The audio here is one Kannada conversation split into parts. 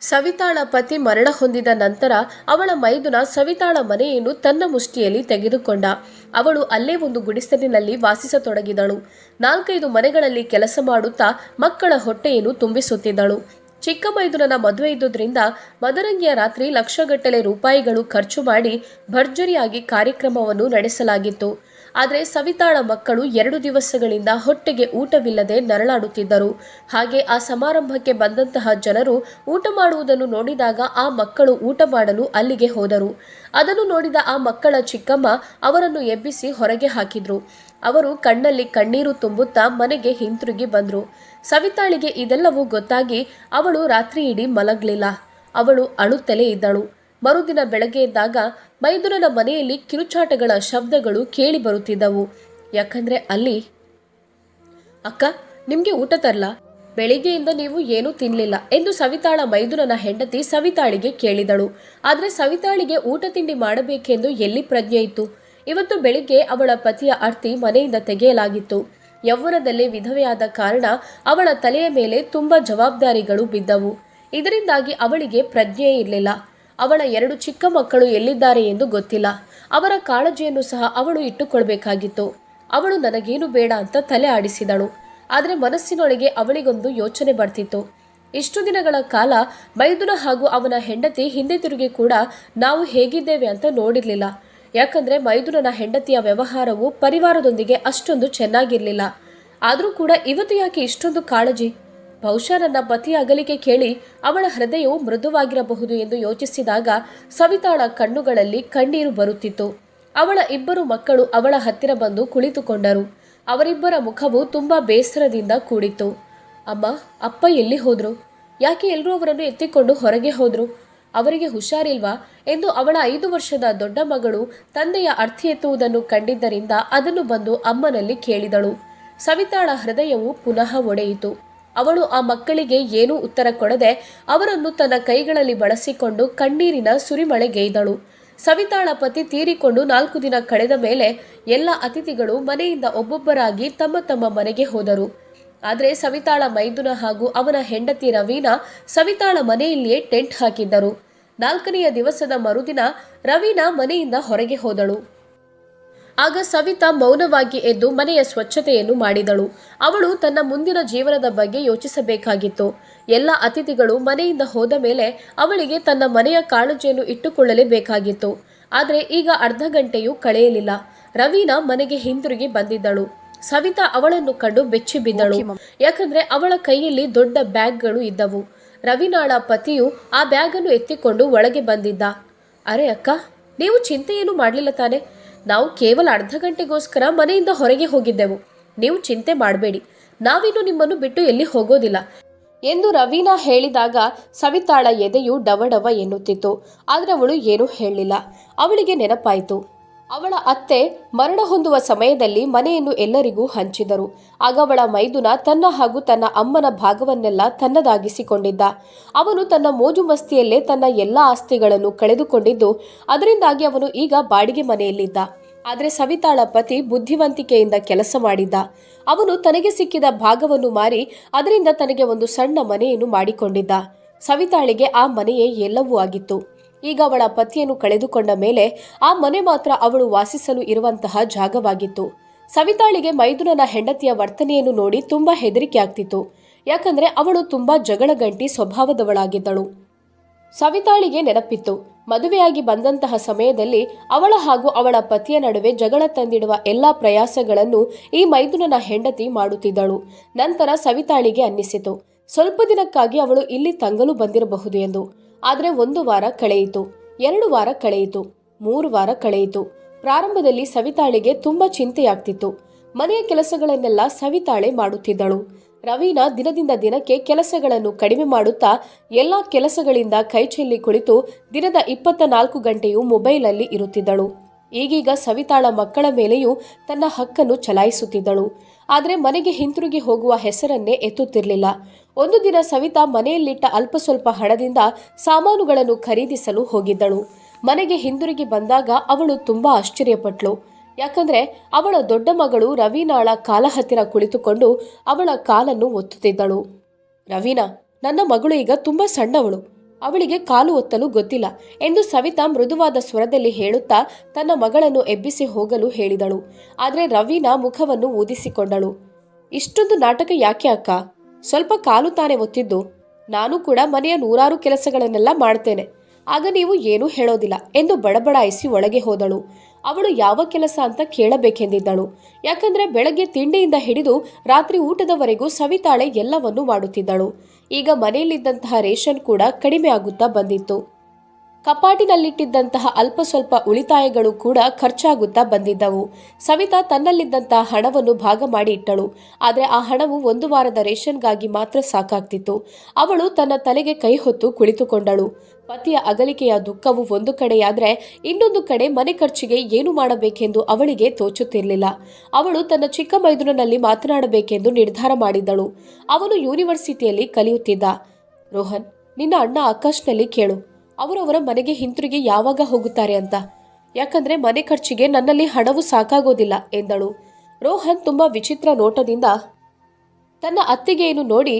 ಸವಿತಾಳ ಪತಿ ಮರಣ ಹೊಂದಿದ ನಂತರ ಅವಳ ಮೈದುನ ಸವಿತಾಳ ಮನೆಯನ್ನು ತನ್ನ ಮುಷ್ಟಿಯಲ್ಲಿ ತೆಗೆದುಕೊಂಡ. ಅವಳು ಅಲ್ಲೇ ಒಂದು ಗುಡಿಸಲಿನಲ್ಲಿ ವಾಸಿಸತೊಡಗಿದಳು. ನಾಲ್ಕೈದು ಮನೆಗಳಲ್ಲಿ ಕೆಲಸ ಮಾಡುತ್ತಾ ಮಕ್ಕಳ ಹೊಟ್ಟೆಯನ್ನು ತುಂಬಿಸುತ್ತಿದ್ದಳು. ಚಿಕ್ಕ ಮೈದುನನ ಮದುವೆ ಇದ್ದುದರಿಂದ ಮದರಂಗಿಯ ರಾತ್ರಿ ಲಕ್ಷಗಟ್ಟಲೆ ರೂಪಾಯಿಗಳು ಖರ್ಚು ಮಾಡಿ ಭರ್ಜರಿಯಾಗಿ ಕಾರ್ಯಕ್ರಮವನ್ನು ನಡೆಸಲಾಗಿತ್ತು. ಆದರೆ ಸವಿತಾಳ ಮಕ್ಕಳು ಎರಡು ದಿವಸಗಳಿಂದ ಹೊಟ್ಟೆಗೆ ಊಟವಿಲ್ಲದೆ ನರಳಾಡುತ್ತಿದ್ದರು. ಹಾಗೆ ಆ ಸಮಾರಂಭಕ್ಕೆ ಬಂದಂತಹ ಜನರು ಊಟ ಮಾಡುವುದನ್ನು ನೋಡಿದಾಗ ಆ ಮಕ್ಕಳು ಊಟ ಮಾಡಲು ಅಲ್ಲಿಗೆ ಹೋದರು. ಅದನ್ನು ನೋಡಿದ ಆ ಮಕ್ಕಳ ಚಿಕ್ಕಮ್ಮ ಅವರನ್ನು ಎಬ್ಬಿಸಿ ಹೊರಗೆ ಹಾಕಿದ್ರು. ಅವರು ಕಣ್ಣಲ್ಲಿ ಕಣ್ಣೀರು ತುಂಬುತ್ತಾ ಮನೆಗೆ ಹಿಂತಿರುಗಿ ಬಂದರು. ಸವಿತಾಳಿಗೆ ಇದೆಲ್ಲವೂ ಗೊತ್ತಾಗಿ ಅವಳು ರಾತ್ರಿ ಮಲಗಲಿಲ್ಲ. ಅವಳು ಅಳುತ್ತಲೇ ಇದ್ದಳು. ಮರುದಿನ ಬೆಳಗ್ಗೆ ಎದ್ದಾಗ ಮೈದುನನ ಮನೆಯಲ್ಲಿ ಕಿರುಚಾಟಗಳ ಶಬ್ದಗಳು ಕೇಳಿ ಬರುತ್ತಿದ್ದವು. ಯಾಕಂದ್ರೆ ಅಲ್ಲಿ, ಅಕ್ಕ, ನಿಮ್ಗೆ ಊಟ ತರ್ಲ? ಬೆಳಿಗ್ಗೆಯಿಂದ ನೀವು ಏನೂ ತಿನ್ನಲಿಲ್ಲ ಎಂದು ಸವಿತಾಳ ಮೈದುನನ ಹೆಂಡತಿ ಸವಿತಾಳಿಗೆ ಕೇಳಿದಳು. ಆದರೆ ಸವಿತಾಳಿಗೆ ಊಟ ತಿಂಡಿ ಮಾಡಬೇಕೆಂದು ಎಲ್ಲಿ ಪ್ರಜ್ಞೆ ಇತ್ತು? ಇವತ್ತು ಬೆಳಿಗ್ಗೆ ಅವಳ ಪತಿಯ ಅರ್ತಿ ಮನೆಯಿಂದ ತೆಗೆಯಲಾಗಿತ್ತು. ಯೌವನದಲ್ಲಿ ವಿಧವೆಯಾದ ಕಾರಣ ಅವಳ ತಲೆಯ ಮೇಲೆ ತುಂಬಾ ಜವಾಬ್ದಾರಿಗಳು ಬಿದ್ದವು. ಇದರಿಂದಾಗಿ ಅವಳಿಗೆ ಪ್ರಜ್ಞೆ ಇರಲಿಲ್ಲ. ಅವಳ ಎರಡು ಚಿಕ್ಕ ಮಕ್ಕಳು ಎಲ್ಲಿದ್ದಾರೆ ಎಂದು ಗೊತ್ತಿಲ್ಲ. ಅವರ ಕಾಳಜಿಯನ್ನು ಸಹ ಅವಳು ಇಟ್ಟುಕೊಳ್ಬೇಕಾಗಿತ್ತು. ಅವಳು ನನಗೇನು ಬೇಡ ಅಂತ ತಲೆ ಆಡಿಸಿದಳು. ಆದರೆ ಮನಸ್ಸಿನೊಳಗೆ ಅವಳಿಗೊಂದು ಯೋಚನೆ ಬರ್ತಿತ್ತು. ಇಷ್ಟು ದಿನಗಳ ಕಾಲ ಮೈದುನ ಹಾಗೂ ಅವನ ಹೆಂಡತಿ ಹಿಂದೆ ತಿರುಗಿ ಕೂಡ ನಾವು ಹೇಗಿದ್ದೇವೆ ಅಂತ ನೋಡಿರಲಿಲ್ಲ. ಯಾಕಂದರೆ ಮೈದುನನ ಹೆಂಡತಿಯ ವ್ಯವಹಾರವು ಪರಿವಾರದೊಂದಿಗೆ ಅಷ್ಟೊಂದು ಚೆನ್ನಾಗಿರಲಿಲ್ಲ. ಆದರೂ ಕೂಡ ಇವತ್ತು ಯಾಕೆ ಇಷ್ಟೊಂದು ಕಾಳಜಿ? ಬಹುಶಃ ನನ್ನ ಪತಿ ಅಗಲಿಕೆ ಕೇಳಿ ಅವಳ ಹೃದಯವು ಮೃದುವಾಗಿರಬಹುದು ಎಂದು ಯೋಚಿಸಿದಾಗ ಸವಿತಾಳ ಕಣ್ಣುಗಳಲ್ಲಿ ಕಣ್ಣೀರು ಬರುತ್ತಿತ್ತು. ಅವಳ ಇಬ್ಬರು ಮಕ್ಕಳು ಅವಳ ಹತ್ತಿರ ಬಂದು ಕುಳಿತುಕೊಂಡರು. ಅವರಿಬ್ಬರ ಮುಖವು ತುಂಬಾ ಬೇಸರದಿಂದ ಕೂಡಿತ್ತು. ಅಮ್ಮ, ಅಪ್ಪ ಎಲ್ಲಿ ಹೋದ್ರು? ಯಾಕೆ ಎಲ್ಲರೂ ಅವರನ್ನು ಎತ್ತಿಕೊಂಡು ಹೊರಗೆ ಹೋದ್ರು? ಅವರಿಗೆ ಹುಷಾರಿಲ್ವಾ? ಎಂದು ಅವಳ ಐದು ವರ್ಷದ ದೊಡ್ಡ ಮಗಳು ತಂದೆಯ ಅರ್ಥಿ ಎತ್ತುವುದನ್ನು ಕಂಡಿದ್ದರಿಂದ ಅದನ್ನು ಬಂದು ಅಮ್ಮನಲ್ಲಿ ಕೇಳಿದಳು. ಸವಿತಾಳ ಹೃದಯವು ಪುನಃ ಒಡೆಯಿತು. ಅವಳು ಆ ಮಕ್ಕಳಿಗೆ ಏನೂ ಉತ್ತರ ಕೊಡದೆ ಅವರನ್ನು ತನ್ನ ಕೈಗಳಲ್ಲಿ ಬಳಸಿಕೊಂಡು ಕಣ್ಣೀರಿನ ಸುರಿಮಳೆಗೈದಳು ಸವಿತಾಳ ಪತಿ ತೀರಿಕೊಂಡು ನಾಲ್ಕು ದಿನ ಕಳೆದ ಮೇಲೆ ಎಲ್ಲ ಅತಿಥಿಗಳು ಮನೆಯಿಂದ ಒಬ್ಬೊಬ್ಬರಾಗಿ ತಮ್ಮ ತಮ್ಮ ಮನೆಗೆ ಹೋದರು. ಆದರೆ ಸವಿತಾಳ ಮೈದುನ ಹಾಗೂ ಅವನ ಹೆಂಡತಿ ರವೀನಾ ಸವಿತಾಳ ಮನೆಯಲ್ಲಿಯೇ ಟೆಂಟ್ ಹಾಕಿದ್ದರು. ನಾಲ್ಕನೆಯ ದಿವಸದ ಮರುದಿನ ರವೀನಾ ಮನೆಯಿಂದ ಹೊರಗೆ ಹೋದಳು. ಆಗ ಸವಿತಾ ಮೌನವಾಗಿ ಎದ್ದು ಮನೆಯ ಸ್ವಚ್ಛತೆಯನ್ನು ಮಾಡಿದಳು. ಅವಳು ತನ್ನ ಮುಂದಿನ ಜೀವನದ ಬಗ್ಗೆ ಯೋಚಿಸಬೇಕಾಗಿತ್ತು. ಎಲ್ಲ ಅತಿಥಿಗಳು ಮನೆಯಿಂದ ಹೋದ ಮೇಲೆ ಅವಳಿಗೆ ತನ್ನ ಮನೆಯ ಕಾಳಜಿಯನ್ನು ಇಟ್ಟುಕೊಳ್ಳಲೇಬೇಕಾಗಿತ್ತು. ಆದರೆ ಈಗ ಅರ್ಧ ಗಂಟೆಯೂ ಕಳೆಯಲಿಲ್ಲ. ರವೀನಾ ಮನೆಗೆ ಹಿಂದಿರುಗಿ ಬಂದಿದ್ದಳು. ಸವಿತಾ ಅವಳನ್ನು ಕಂಡು ಬೆಚ್ಚಿ ಬಿದ್ದಳು. ಯಾಕಂದ್ರೆ ಅವಳ ಕೈಯಲ್ಲಿ ದೊಡ್ಡ ಬ್ಯಾಗ್ಗಳು ಇದ್ದವು. ರವಿನಾಳ ಪತಿಯು ಆ ಬ್ಯಾಗನ್ನು ಎತ್ತಿಕೊಂಡು ಒಳಗೆ ಬಂದಿದ್ದ. ಅರೆ ಅಕ್ಕ, ನೀವು ಚಿಂತೆಯೇನು ಮಾಡಲಿಲ್ಲ ತಾನೆ? ನಾವು ಕೇವಲ ಅರ್ಧ ಗಂಟೆಗೋಸ್ಕರ ಮನೆಯಿಂದ ಹೊರಗೆ ಹೋಗಿದ್ದೆವು. ನೀವು ಚಿಂತೆ ಮಾಡಬೇಡಿ. ನಾವಿನ್ನು ನಿಮ್ಮನ್ನು ಬಿಟ್ಟು ಎಲ್ಲಿ ಹೋಗೋದಿಲ್ಲ. ಎಂದು ರವೀನಾ ಹೇಳಿದಾಗ ಸವಿತಾಳ ಎದೆಯು ಡವಡವ ಎನ್ನುತ್ತಿತ್ತು. ಆದರೆ ಅವಳು ಏನೂ ಹೇಳಲಿಲ್ಲ. ಅವಳಿಗೆ ನೆನಪಾಯಿತು. ಅವಳ ಅತ್ತೆ ಮರಣ ಹೊಂದುವ ಸಮಯದಲ್ಲಿ ಮನೆಯನ್ನು ಎಲ್ಲರಿಗೂ ಹಂಚಿದರು. ಆಗ ಅವಳ ಮೈದುನ ತನ್ನ ಹಾಗೂ ತನ್ನ ಅಮ್ಮನ ಭಾಗವನ್ನೆಲ್ಲ ತನ್ನದಾಗಿಸಿಕೊಂಡಿದ್ದ. ಅವನು ತನ್ನ ಮೋಜು ಮಸ್ತಿಯಲ್ಲೇ ತನ್ನ ಎಲ್ಲ ಆಸ್ತಿಗಳನ್ನು ಕಳೆದುಕೊಂಡಿದ್ದು, ಅದರಿಂದಾಗಿ ಅವನು ಈಗ ಬಾಡಿಗೆ ಮನೆಯಲ್ಲಿದ್ದ. ಆದರೆ ಸವಿತಾಳ ಪತಿ ಬುದ್ಧಿವಂತಿಕೆಯಿಂದ ಕೆಲಸ ಮಾಡಿದ್ದ. ಅವನು ತನಗೆ ಸಿಕ್ಕಿದ ಭಾಗವನ್ನು ಮಾರಿ ಅದರಿಂದ ತನಗೆ ಒಂದು ಸಣ್ಣ ಮನೆಯನ್ನು ಮಾಡಿಕೊಂಡಿದ್ದ. ಸವಿತಾಳಿಗೆ ಆ ಮನೆಯೇ ಎಲ್ಲವೂ ಆಗಿತ್ತು. ಈಗ ಅವಳ ಪತಿಯನ್ನು ಕಳೆದುಕೊಂಡ ಮೇಲೆ ಆ ಮನೆ ಮಾತ್ರ ಅವಳು ವಾಸಿಸಲು ಇರುವಂತಹ ಜಾಗವಾಗಿತ್ತು. ಸವಿತಾಳಿಗೆ ಮೈದುನನ ಹೆಂಡತಿಯ ವರ್ತನೆಯನ್ನು ನೋಡಿ ತುಂಬಾ ಹೆದರಿಕೆ ಆಗ್ತಿತ್ತು. ಯಾಕಂದ್ರೆ ಅವಳು ತುಂಬಾ ಜಗಳಗಂಟಿ ಸ್ವಭಾವದವಳಾಗಿದ್ದಳು. ಸವಿತಾಳಿಗೆ ನೆನಪಿತ್ತು. ಮದುವೆಯಾಗಿ ಬಂದಂತಹ ಸಮಯದಲ್ಲಿ ಅವಳ ಹಾಗೂ ಅವಳ ಪತಿಯ ನಡುವೆ ಜಗಳ ತಂದಿಡುವ ಎಲ್ಲಾ ಪ್ರಯಾಸಗಳನ್ನು ಈ ಮೈದುನನ ಹೆಂಡತಿ ಮಾಡುತ್ತಿದ್ದಳು. ನಂತರ ಸವಿತಾಳಿಗೆ ಅನ್ನಿಸಿತು. ಸ್ವಲ್ಪ ದಿನಕ್ಕಾಗಿ ಅವಳು ಇಲ್ಲಿ ತಂಗಲು ಬಂದಿರಬಹುದು ಎಂದು. ಆದರೆ ಒಂದು ವಾರ ಕಳೆಯಿತು, ಎರಡು ವಾರ ಕಳೆಯಿತು, ಮೂರು ವಾರ ಕಳೆಯಿತು. ಪ್ರಾರಂಭದಲ್ಲಿ ಸವಿತಾಳಿಗೆ ತುಂಬಾ ಚಿಂತೆಯಾಗ್ತಿತ್ತು. ಮನೆಯ ಕೆಲಸಗಳನ್ನೆಲ್ಲ ಸವಿತಾಳೆ ಮಾಡುತ್ತಿದ್ದಳು. ರವೀನಾ ದಿನದಿಂದ ದಿನಕ್ಕೆ ಕೆಲಸಗಳನ್ನು ಕಡಿಮೆ ಮಾಡುತ್ತಾ ಎಲ್ಲ ಕೆಲಸಗಳಿಂದ ಕೈಚೆಲ್ಲಿ ಕುಳಿತು ದಿನದ ಇಪ್ಪತ್ತ ನಾಲ್ಕು ಗಂಟೆಯೂ ಮೊಬೈಲಲ್ಲಿ ಇರುತ್ತಿದ್ದಳು. ಈಗೀಗ ಸವಿತಾಳ ಮಕ್ಕಳ ಮೇಲೆಯೂ ತನ್ನ ಹಕ್ಕನ್ನು ಚಲಾಯಿಸುತ್ತಿದ್ದಳು. ಆದರೆ ಮನೆಗೆ ಹಿಂತಿರುಗಿ ಹೋಗುವ ಹೆಸರನ್ನೇ ಎತ್ತುತ್ತಿರಲಿಲ್ಲ. ಒಂದು ದಿನ ಸವಿತಾ ಮನೆಯಲ್ಲಿಟ್ಟ ಅಲ್ಪ ಸ್ವಲ್ಪ ಹಣದಿಂದ ಸಾಮಾನುಗಳನ್ನು ಖರೀದಿಸಲು ಹೋಗಿದ್ದಳು. ಮನೆಗೆ ಹಿಂದಿರುಗಿ ಬಂದಾಗ ಅವಳು ತುಂಬಾ ಆಶ್ಚರ್ಯಪಟ್ಟಳು ಯಾಕಂದ್ರೆ ಅವಳ ದೊಡ್ಡ ಮಗಳು ರವೀನಾಳ ಕಾಲ ಹತ್ತಿರ ಕುಳಿತುಕೊಂಡು ಅವಳ ಕಾಲನ್ನು ಒತ್ತುತ್ತಿದ್ದಳು. ರವೀನಾ, ನನ್ನ ಮಗಳು ಈಗ ತುಂಬಾ ಸಣ್ಣವಳು. ಅವಳಿಗೆ ಕಾಲು ಒತ್ತಲು ಗೊತ್ತಿಲ್ಲ ಎಂದು ಸವಿತಾ ಮೃದುವಾದ ಸ್ವರದಲ್ಲಿ ಹೇಳುತ್ತಾ ತನ್ನ ಮಗಳನ್ನು ಎಬ್ಬಿಸಿ ಹೋಗಲು ಹೇಳಿದಳು. ಆದರೆ ರವೀನಾ ಮುಖವನ್ನು ಊದಿಸಿಕೊಂಡಳು. ಇಷ್ಟೊಂದು ನಾಟಕ ಯಾಕೆ ಅಕ್ಕ? ಸ್ವಲ್ಪ ಕಾಲು ತಾನೇ ಒತ್ತಿದ್ದು. ನಾನು ಕೂಡ ಮನೆಯ ನೂರಾರು ಕೆಲಸಗಳನ್ನೆಲ್ಲ ಮಾಡ್ತೇನೆ. ಆಗ ನೀವು ಏನೂ ಹೇಳೋದಿಲ್ಲ ಎಂದು ಬಡಬಡಾಯಿಸಿ ಒಳಗೆ ಹೋದಳು. ಅವಳು ಯಾವ ಕೆಲಸ ಅಂತ ಕೇಳಬೇಕೆಂದಿದ್ದಳು. ಯಾಕಂದ್ರೆ ಬೆಳಗ್ಗೆ ತಿಂಡಿಯಿಂದ ಹಿಡಿದು ರಾತ್ರಿ ಊಟದವರೆಗೂ ಸವಿತಾಳೆ ಎಲ್ಲವನ್ನೂ ಮಾಡುತ್ತಿದ್ದಳು. ಈಗ ಮನೆಯಲ್ಲಿದ್ದಂತಹ ರೇಷನ್ ಕೂಡ ಕಡಿಮೆ ಆಗುತ್ತಾ ಬಂದಿತ್ತು. ಕಪಾಟಿನಲ್ಲಿಟ್ಟಿದ್ದಂತಹ ಅಲ್ಪ ಸ್ವಲ್ಪ ಉಳಿತಾಯಗಳು ಕೂಡ ಖರ್ಚಾಗುತ್ತಾ ಬಂದಿದ್ದವು. ಸವಿತಾ ತನ್ನಲ್ಲಿದ್ದಂತಹ ಹಣವನ್ನು ಭಾಗ ಮಾಡಿ ಇಟ್ಟಳು. ಆದರೆ ಆ ಹಣವು ಒಂದು ವಾರದ ರೇಷನ್ಗಾಗಿ ಮಾತ್ರ ಸಾಕಾಗ್ತಿತ್ತು. ಅವಳು ತನ್ನ ತಲೆಗೆ ಕೈ ಹೊತ್ತು ಕುಳಿತುಕೊಂಡಳು. ಪತಿಯ ಅಗಲಿಕೆಯ ದುಃಖವು ಒಂದು ಕಡೆಯಾದರೆ ಇನ್ನೊಂದು ಕಡೆ ಮನೆ ಖರ್ಚಿಗೆ ಏನು ಮಾಡಬೇಕೆಂದು ಅವಳಿಗೆ ತೋಚುತ್ತಿರಲಿಲ್ಲ. ಅವಳು ತನ್ನ ಚಿಕ್ಕ ಮೈದುನಲ್ಲಿ ಮಾತನಾಡಬೇಕೆಂದು ನಿರ್ಧಾರ ಮಾಡಿದ್ದಳು. ಅವನು ಯೂನಿವರ್ಸಿಟಿಯಲ್ಲಿ ಕಲಿಯುತ್ತಿದ್ದ. ರೋಹನ್, ನಿನ್ನ ಅಣ್ಣ ಆಕಾಶ್ನಲ್ಲಿ ಕೇಳು. ಅವರವರ ಮನೆಗೆ ಹಿಂತಿರುಗಿ ಯಾವಾಗ ಹೋಗುತ್ತಾರೆ ಅಂತ. ಯಾಕಂದ್ರೆ ಮನೆ ಖರ್ಚಿಗೆ ನನ್ನಲ್ಲಿ ಹಣವು ಸಾಕಾಗೋದಿಲ್ಲ ಎಂದಳು. ರೋಹನ್ ತುಂಬಾ ವಿಚಿತ್ರ ನೋಟದಿಂದ ತನ್ನ ಅತ್ತಿಗೆಯನ್ನು ನೋಡಿ,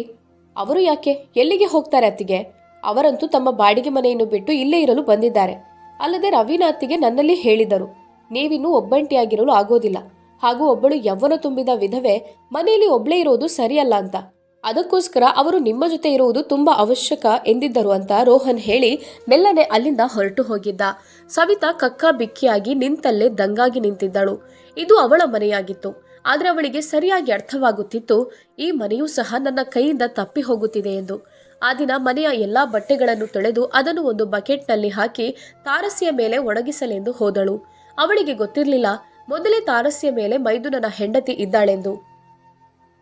ಅವರು ಯಾಕೆ? ಎಲ್ಲಿಗೆ ಹೋಗ್ತಾರೆ ಅತ್ತಿಗೆ? ಅವರಂತೂ ತಮ್ಮ ಬಾಡಿಗೆ ಮನೆಯನ್ನು ಬಿಟ್ಟು ಇಲ್ಲೇ ಇರಲು ಬಂದಿದ್ದಾರೆ. ಅಲ್ಲದೆ ರವೀನ ಅತ್ತಿಗೆ ನನ್ನಲ್ಲಿ ಹೇಳಿದರು, ನೀವಿನ್ನೂ ಒಬ್ಬಂಟಿಯಾಗಿರಲು ಆಗೋದಿಲ್ಲ. ಹಾಗೂ ಒಬ್ಬಳು ಯವ್ವನ ತುಂಬಿದ ವಿಧವೆ ಮನೆಯಲ್ಲಿ ಒಬ್ಬಳೇ ಇರೋದು ಸರಿಯಲ್ಲ ಅಂತ. ಅದಕ್ಕೋಸ್ಕರ ಅವರು ನಿಮ್ಮ ಜೊತೆ ಇರುವುದು ತುಂಬಾ ಅವಶ್ಯಕ ಎಂದಿದ್ದರು ಅಂತ ರೋಹನ್ ಹೇಳಿ ಮೆಲ್ಲನೆ ಅಲ್ಲಿಂದ ಹೊರಟು ಹೋಗಿದ್ದ. ಸವಿತಾ ಕಕ್ಕ ಬಿಕ್ಕಿಯಾಗಿ ನಿಂತಲ್ಲೇ ದಂಗಾಗಿ ನಿಂತಿದ್ದಳು. ಇದು ಅವಳ ಮನೆಯಾಗಿತ್ತು. ಆದರೆ ಅವಳಿಗೆ ಸರಿಯಾಗಿ ಅರ್ಥವಾಗುತ್ತಿತ್ತು, ಈ ಮನೆಯೂ ಸಹ ನನ್ನ ಕೈಯಿಂದ ತಪ್ಪಿ ಹೋಗುತ್ತಿದೆ ಎಂದು. ಆ ದಿನ ಮನೆಯ ಎಲ್ಲಾ ಬಟ್ಟೆಗಳನ್ನು ತೊಳೆದು ಅದನ್ನು ಒಂದು ಬಕೆಟ್ನಲ್ಲಿ ಹಾಕಿ ತಾರಸಿಯ ಮೇಲೆ ಒಣಗಿಸಲೆಂದು ಹೋದಳು. ಅವಳಿಗೆ ಗೊತ್ತಿರಲಿಲ್ಲ, ಮೊದಲೇ ತಾರಸಿಯ ಮೇಲೆ ಮೈದುನನ ಹೆಂಡತಿ ಇದ್ದಾಳೆಂದು.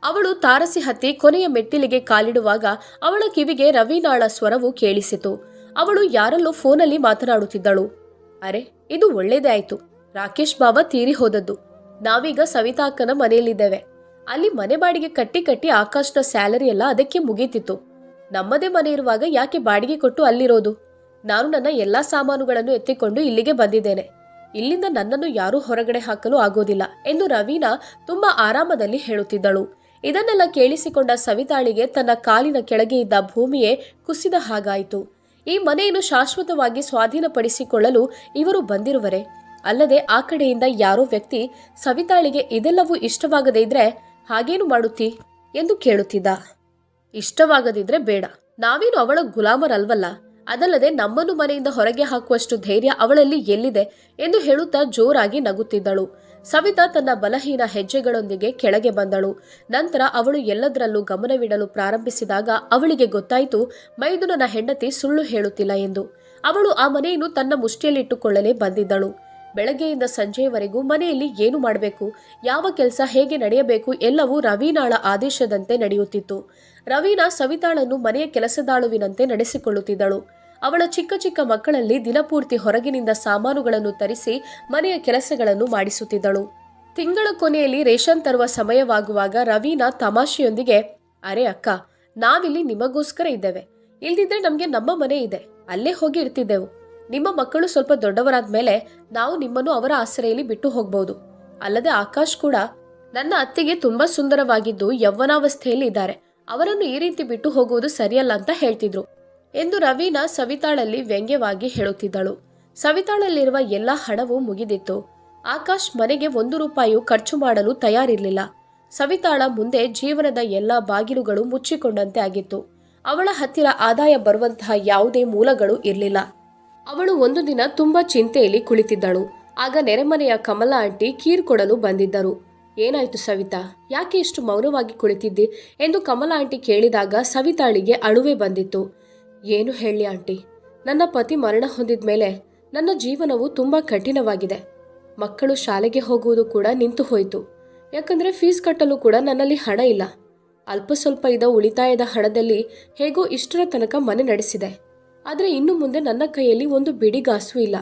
ಅವಳು ತಾರಸಿ ಹತ್ತಿ ಕೊನೆಯ ಮೆಟ್ಟಿಲಿಗೆ ಕಾಲಿಡುವಾಗ ಅವಳ ಕಿವಿಗೆ ರವಿನಾಳ ಸ್ವರವು ಕೇಳಿಸಿತು. ಅವಳು ಯಾರಲ್ಲೋ ಫೋನಲ್ಲಿ ಮಾತನಾಡುತ್ತಿದ್ದಳು. ಅರೆ, ಇದು ಒಳ್ಳೇದೇ ಆಯ್ತು. ರಾಕೇಶ್ ಬಾಬಾ ತೀರಿ ಹೋದದ್ದು. ನಾವೀಗ ಸವಿತಾಕ್ಕನ ಮನೆಯಲ್ಲಿದ್ದೇವೆ. ಅಲ್ಲಿ ಮನೆ ಬಾಡಿಗೆ ಕಟ್ಟಿ ಕಟ್ಟಿ ಆಕಾಶ್ನ ಸ್ಯಾಲರಿ ಎಲ್ಲ ಅದಕ್ಕೆ ಮುಗೀತಿತ್ತು. ನಮ್ಮದೇ ಮನೆ ಇರುವಾಗ ಯಾಕೆ ಬಾಡಿಗೆ ಕೊಟ್ಟು ಅಲ್ಲಿರೋದು? ನಾನು ನನ್ನ ಎಲ್ಲಾ ಸಾಮಾನುಗಳನ್ನು ಎತ್ತಿಕೊಂಡು ಇಲ್ಲಿಗೆ ಬಂದಿದ್ದೇನೆ. ಇಲ್ಲಿಂದ ನನ್ನನ್ನು ಯಾರೂ ಹೊರಗಡೆ ಹಾಕಲು ಆಗೋದಿಲ್ಲ ಎಂದು ರವೀನಾ ತುಂಬಾ ಆರಾಮದಲ್ಲಿ ಹೇಳುತ್ತಿದ್ದಳು. ಇದನ್ನೆಲ್ಲ ಕೇಳಿಸಿಕೊಂಡ ಸವಿತಾಳಿಗೆ ತನ್ನ ಕಾಲಿನ ಕೆಳಗೆ ಇದ್ದ ಭೂಮಿಯೇ ಕುಸಿದ ಹಾಗಾಯಿತು. ಈ ಮನೆಯನ್ನು ಶಾಶ್ವತವಾಗಿ ಸ್ವಾಧೀನಪಡಿಸಿಕೊಳ್ಳಲು ಇವರು ಬಂದಿರುವರೆ. ಅಲ್ಲದೆ ಆ ಕಡೆಯಿಂದ ಯಾರೋ ವ್ಯಕ್ತಿ, ಸವಿತಾಳಿಗೆ ಇದೆಲ್ಲವೂ ಇಷ್ಟವಾಗದೇ ಇದ್ರೆ ಹಾಗೇನು ಮಾಡುತ್ತಿ? ಎಂದು ಕೇಳುತ್ತಿದ್ದ. ಇಷ್ಟವಾಗದಿದ್ರೆ ಬೇಡ. ನಾವೇನು ಅವಳ ಗುಲಾಮರಲ್ವಲ್ಲ. ಅದಲ್ಲದೆ ನಮ್ಮನ್ನು ಮನೆಯಿಂದ ಹೊರಗೆ ಹಾಕುವಷ್ಟು ಧೈರ್ಯ ಅವಳಲ್ಲಿ ಎಲ್ಲಿದೆ? ಎಂದು ಹೇಳುತ್ತಾ ಜೋರಾಗಿ ನಗುತ್ತಿದ್ದಳು. ಸವಿತಾ ತನ್ನ ಬಲಹೀನ ಹೆಜ್ಜೆಗಳೊಂದಿಗೆ ಕೆಳಗೆ ಬಂದಳು. ನಂತರ ಅವಳು ಎಲ್ಲದರಲ್ಲೂ ಗಮನವಿಡಲು ಪ್ರಾರಂಭಿಸಿದಾಗ ಅವಳಿಗೆ ಗೊತ್ತಾಯಿತು, ಮೈದುನನ ಹೆಂಡತಿ ಸುಳ್ಳು ಹೇಳುತ್ತಿಲ್ಲ ಎಂದು. ಅವಳು ಆ ಮನೆಯನ್ನು ತನ್ನ ಮುಷ್ಟಿಯಲ್ಲಿಟ್ಟುಕೊಳ್ಳಲೇ ಬಂದಿದ್ದಳು. ಬೆಳಗ್ಗೆಯಿಂದ ಸಂಜೆಯವರೆಗೂ ಮನೆಯಲ್ಲಿ ಏನು ಮಾಡಬೇಕು, ಯಾವ ಕೆಲಸ ಹೇಗೆ ನಡೆಯಬೇಕು ಎಲ್ಲವೂ ರವೀನಾಳ ಆದೇಶದಂತೆ ನಡೆಯುತ್ತಿತ್ತು. ರವೀನಾ ಸವಿತಾಳನ್ನು ಮನೆಯ ಕೆಲಸದಾಳುವಿನಂತೆ ನಡೆಸಿಕೊಳ್ಳುತ್ತಿದ್ದಳು. ಅವಳ ಚಿಕ್ಕ ಚಿಕ್ಕ ಮಕ್ಕಳಲ್ಲಿ ದಿನಪೂರ್ತಿ ಹೊರಗಿನಿಂದ ಸಾಮಾನುಗಳನ್ನು ತರಿಸಿ ಮನೆಯ ಕೆಲಸಗಳನ್ನು ಮಾಡಿಸುತ್ತಿದ್ದಳು. ತಿಂಗಳ ಕೊನೆಯಲ್ಲಿ ರೇಷನ್ ತರುವ ಸಮಯವಾಗುವಾಗ ರವೀನಾ ತಮಾಷೆಯೊಂದಿಗೆ, ಅರೆ ಅಕ್ಕ, ನಾವಿಲ್ಲಿ ನಿಮಗೋಸ್ಕರ ಇದ್ದೇವೆ. ಇಲ್ದಿದ್ರೆ ನಮಗೆ ನಮ್ಮ ಮನೆ ಇದೆ. ಅಲ್ಲೇ ಹೋಗಿ ಇರ್ತಿದ್ದೆವು. ನಿಮ್ಮ ಮಕ್ಕಳು ಸ್ವಲ್ಪ ದೊಡ್ಡವರಾದ ಮೇಲೆ ನಾವು ನಿಮ್ಮನ್ನು ಅವರ ಆಸರೆಯಲ್ಲಿ ಬಿಟ್ಟು ಹೋಗ್ಬೋದು. ಅಲ್ಲದೆ ಆಕಾಶ್ ಕೂಡ ನನ್ನ ಅತ್ತಿಗೆ ತುಂಬಾ ಸುಂದರವಾಗಿದ್ದು ಯೌವನಾವಸ್ಥೆಯಲ್ಲಿ ಇದ್ದಾರೆ. ಅವರನ್ನು ಈ ರೀತಿ ಬಿಟ್ಟು ಹೋಗುವುದು ಸರಿಯಲ್ಲ ಅಂತ ಹೇಳ್ತಿದ್ರು. ಎಂದು ರವೀನಾ ಸವಿತಾಳಲ್ಲಿ ವ್ಯಂಗ್ಯವಾಗಿ ಹೇಳುತ್ತಿದ್ದಳು. ಸವಿತಾಳಲ್ಲಿರುವ ಎಲ್ಲ ಹಣವೂ ಮುಗಿದಿತ್ತು. ಆಕಾಶ್ ಮನೆಗೆ ಒಂದು ರೂಪಾಯಿ ಖರ್ಚು ಮಾಡಲು ತಯಾರಿರಲಿಲ್ಲ. ಸವಿತಾಳ ಮುಂದೆ ಜೀವನದ ಎಲ್ಲ ಬಾಗಿಲುಗಳು ಮುಚ್ಚಿಕೊಂಡಂತೆ ಆಗಿತ್ತು. ಅವಳ ಹತ್ತಿರ ಆದಾಯ ಬರುವಂತಹ ಯಾವುದೇ ಮೂಲಗಳು ಇರಲಿಲ್ಲ. ಅವಳು ಒಂದು ದಿನ ತುಂಬಾ ಚಿಂತೆಯಲ್ಲಿ ಕುಳಿತಿದ್ದಳು. ಆಗ ನೆರೆಮನೆಯ ಕಮಲ ಆಂಟಿ ಕೀರ್ ಕೊಡಲು ಬಂದಿದ್ದರು. ಏನಾಯ್ತು ಸವಿತಾ? ಯಾಕೆ ಇಷ್ಟು ಮೌನವಾಗಿ ಕುಳಿತಿದ್ದಿ? ಎಂದು ಕಮಲ ಆಂಟಿ ಕೇಳಿದಾಗ ಸವಿತಾಳಿಗೆ ಅಳುವೆ ಬಂದಿತ್ತು. ಏನು ಹೇಳಿ ಆಂಟಿ? ನನ್ನ ಪತಿ ಮರಣ ಹೊಂದಿದ ಮೇಲೆ ನನ್ನ ಜೀವನವು ತುಂಬಾ ಕಠಿಣವಾಗಿದೆ. ಮಕ್ಕಳು ಶಾಲೆಗೆ ಹೋಗುವುದು ಕೂಡ ನಿಂತು ಹೋಯಿತು. ಯಾಕಂದ್ರೆ ಫೀಸ್ ಕಟ್ಟಲು ಕೂಡ ನನ್ನಲ್ಲಿ ಹಣ ಇಲ್ಲ. ಅಲ್ಪ ಸ್ವಲ್ಪ ಇದ್ದ ಉಳಿತಾಯದ ಹಣದಲ್ಲಿ ಹೇಗೋ ಇಷ್ಟರ ತನಕ ಮನೆ ನಡೆಸಿದೆ. ಆದರೆ ಇನ್ನು ಮುಂದೆ ನನ್ನ ಕೈಯಲ್ಲಿ ಒಂದು ಬಿಡಿಗಾಸು ಇಲ್ಲ.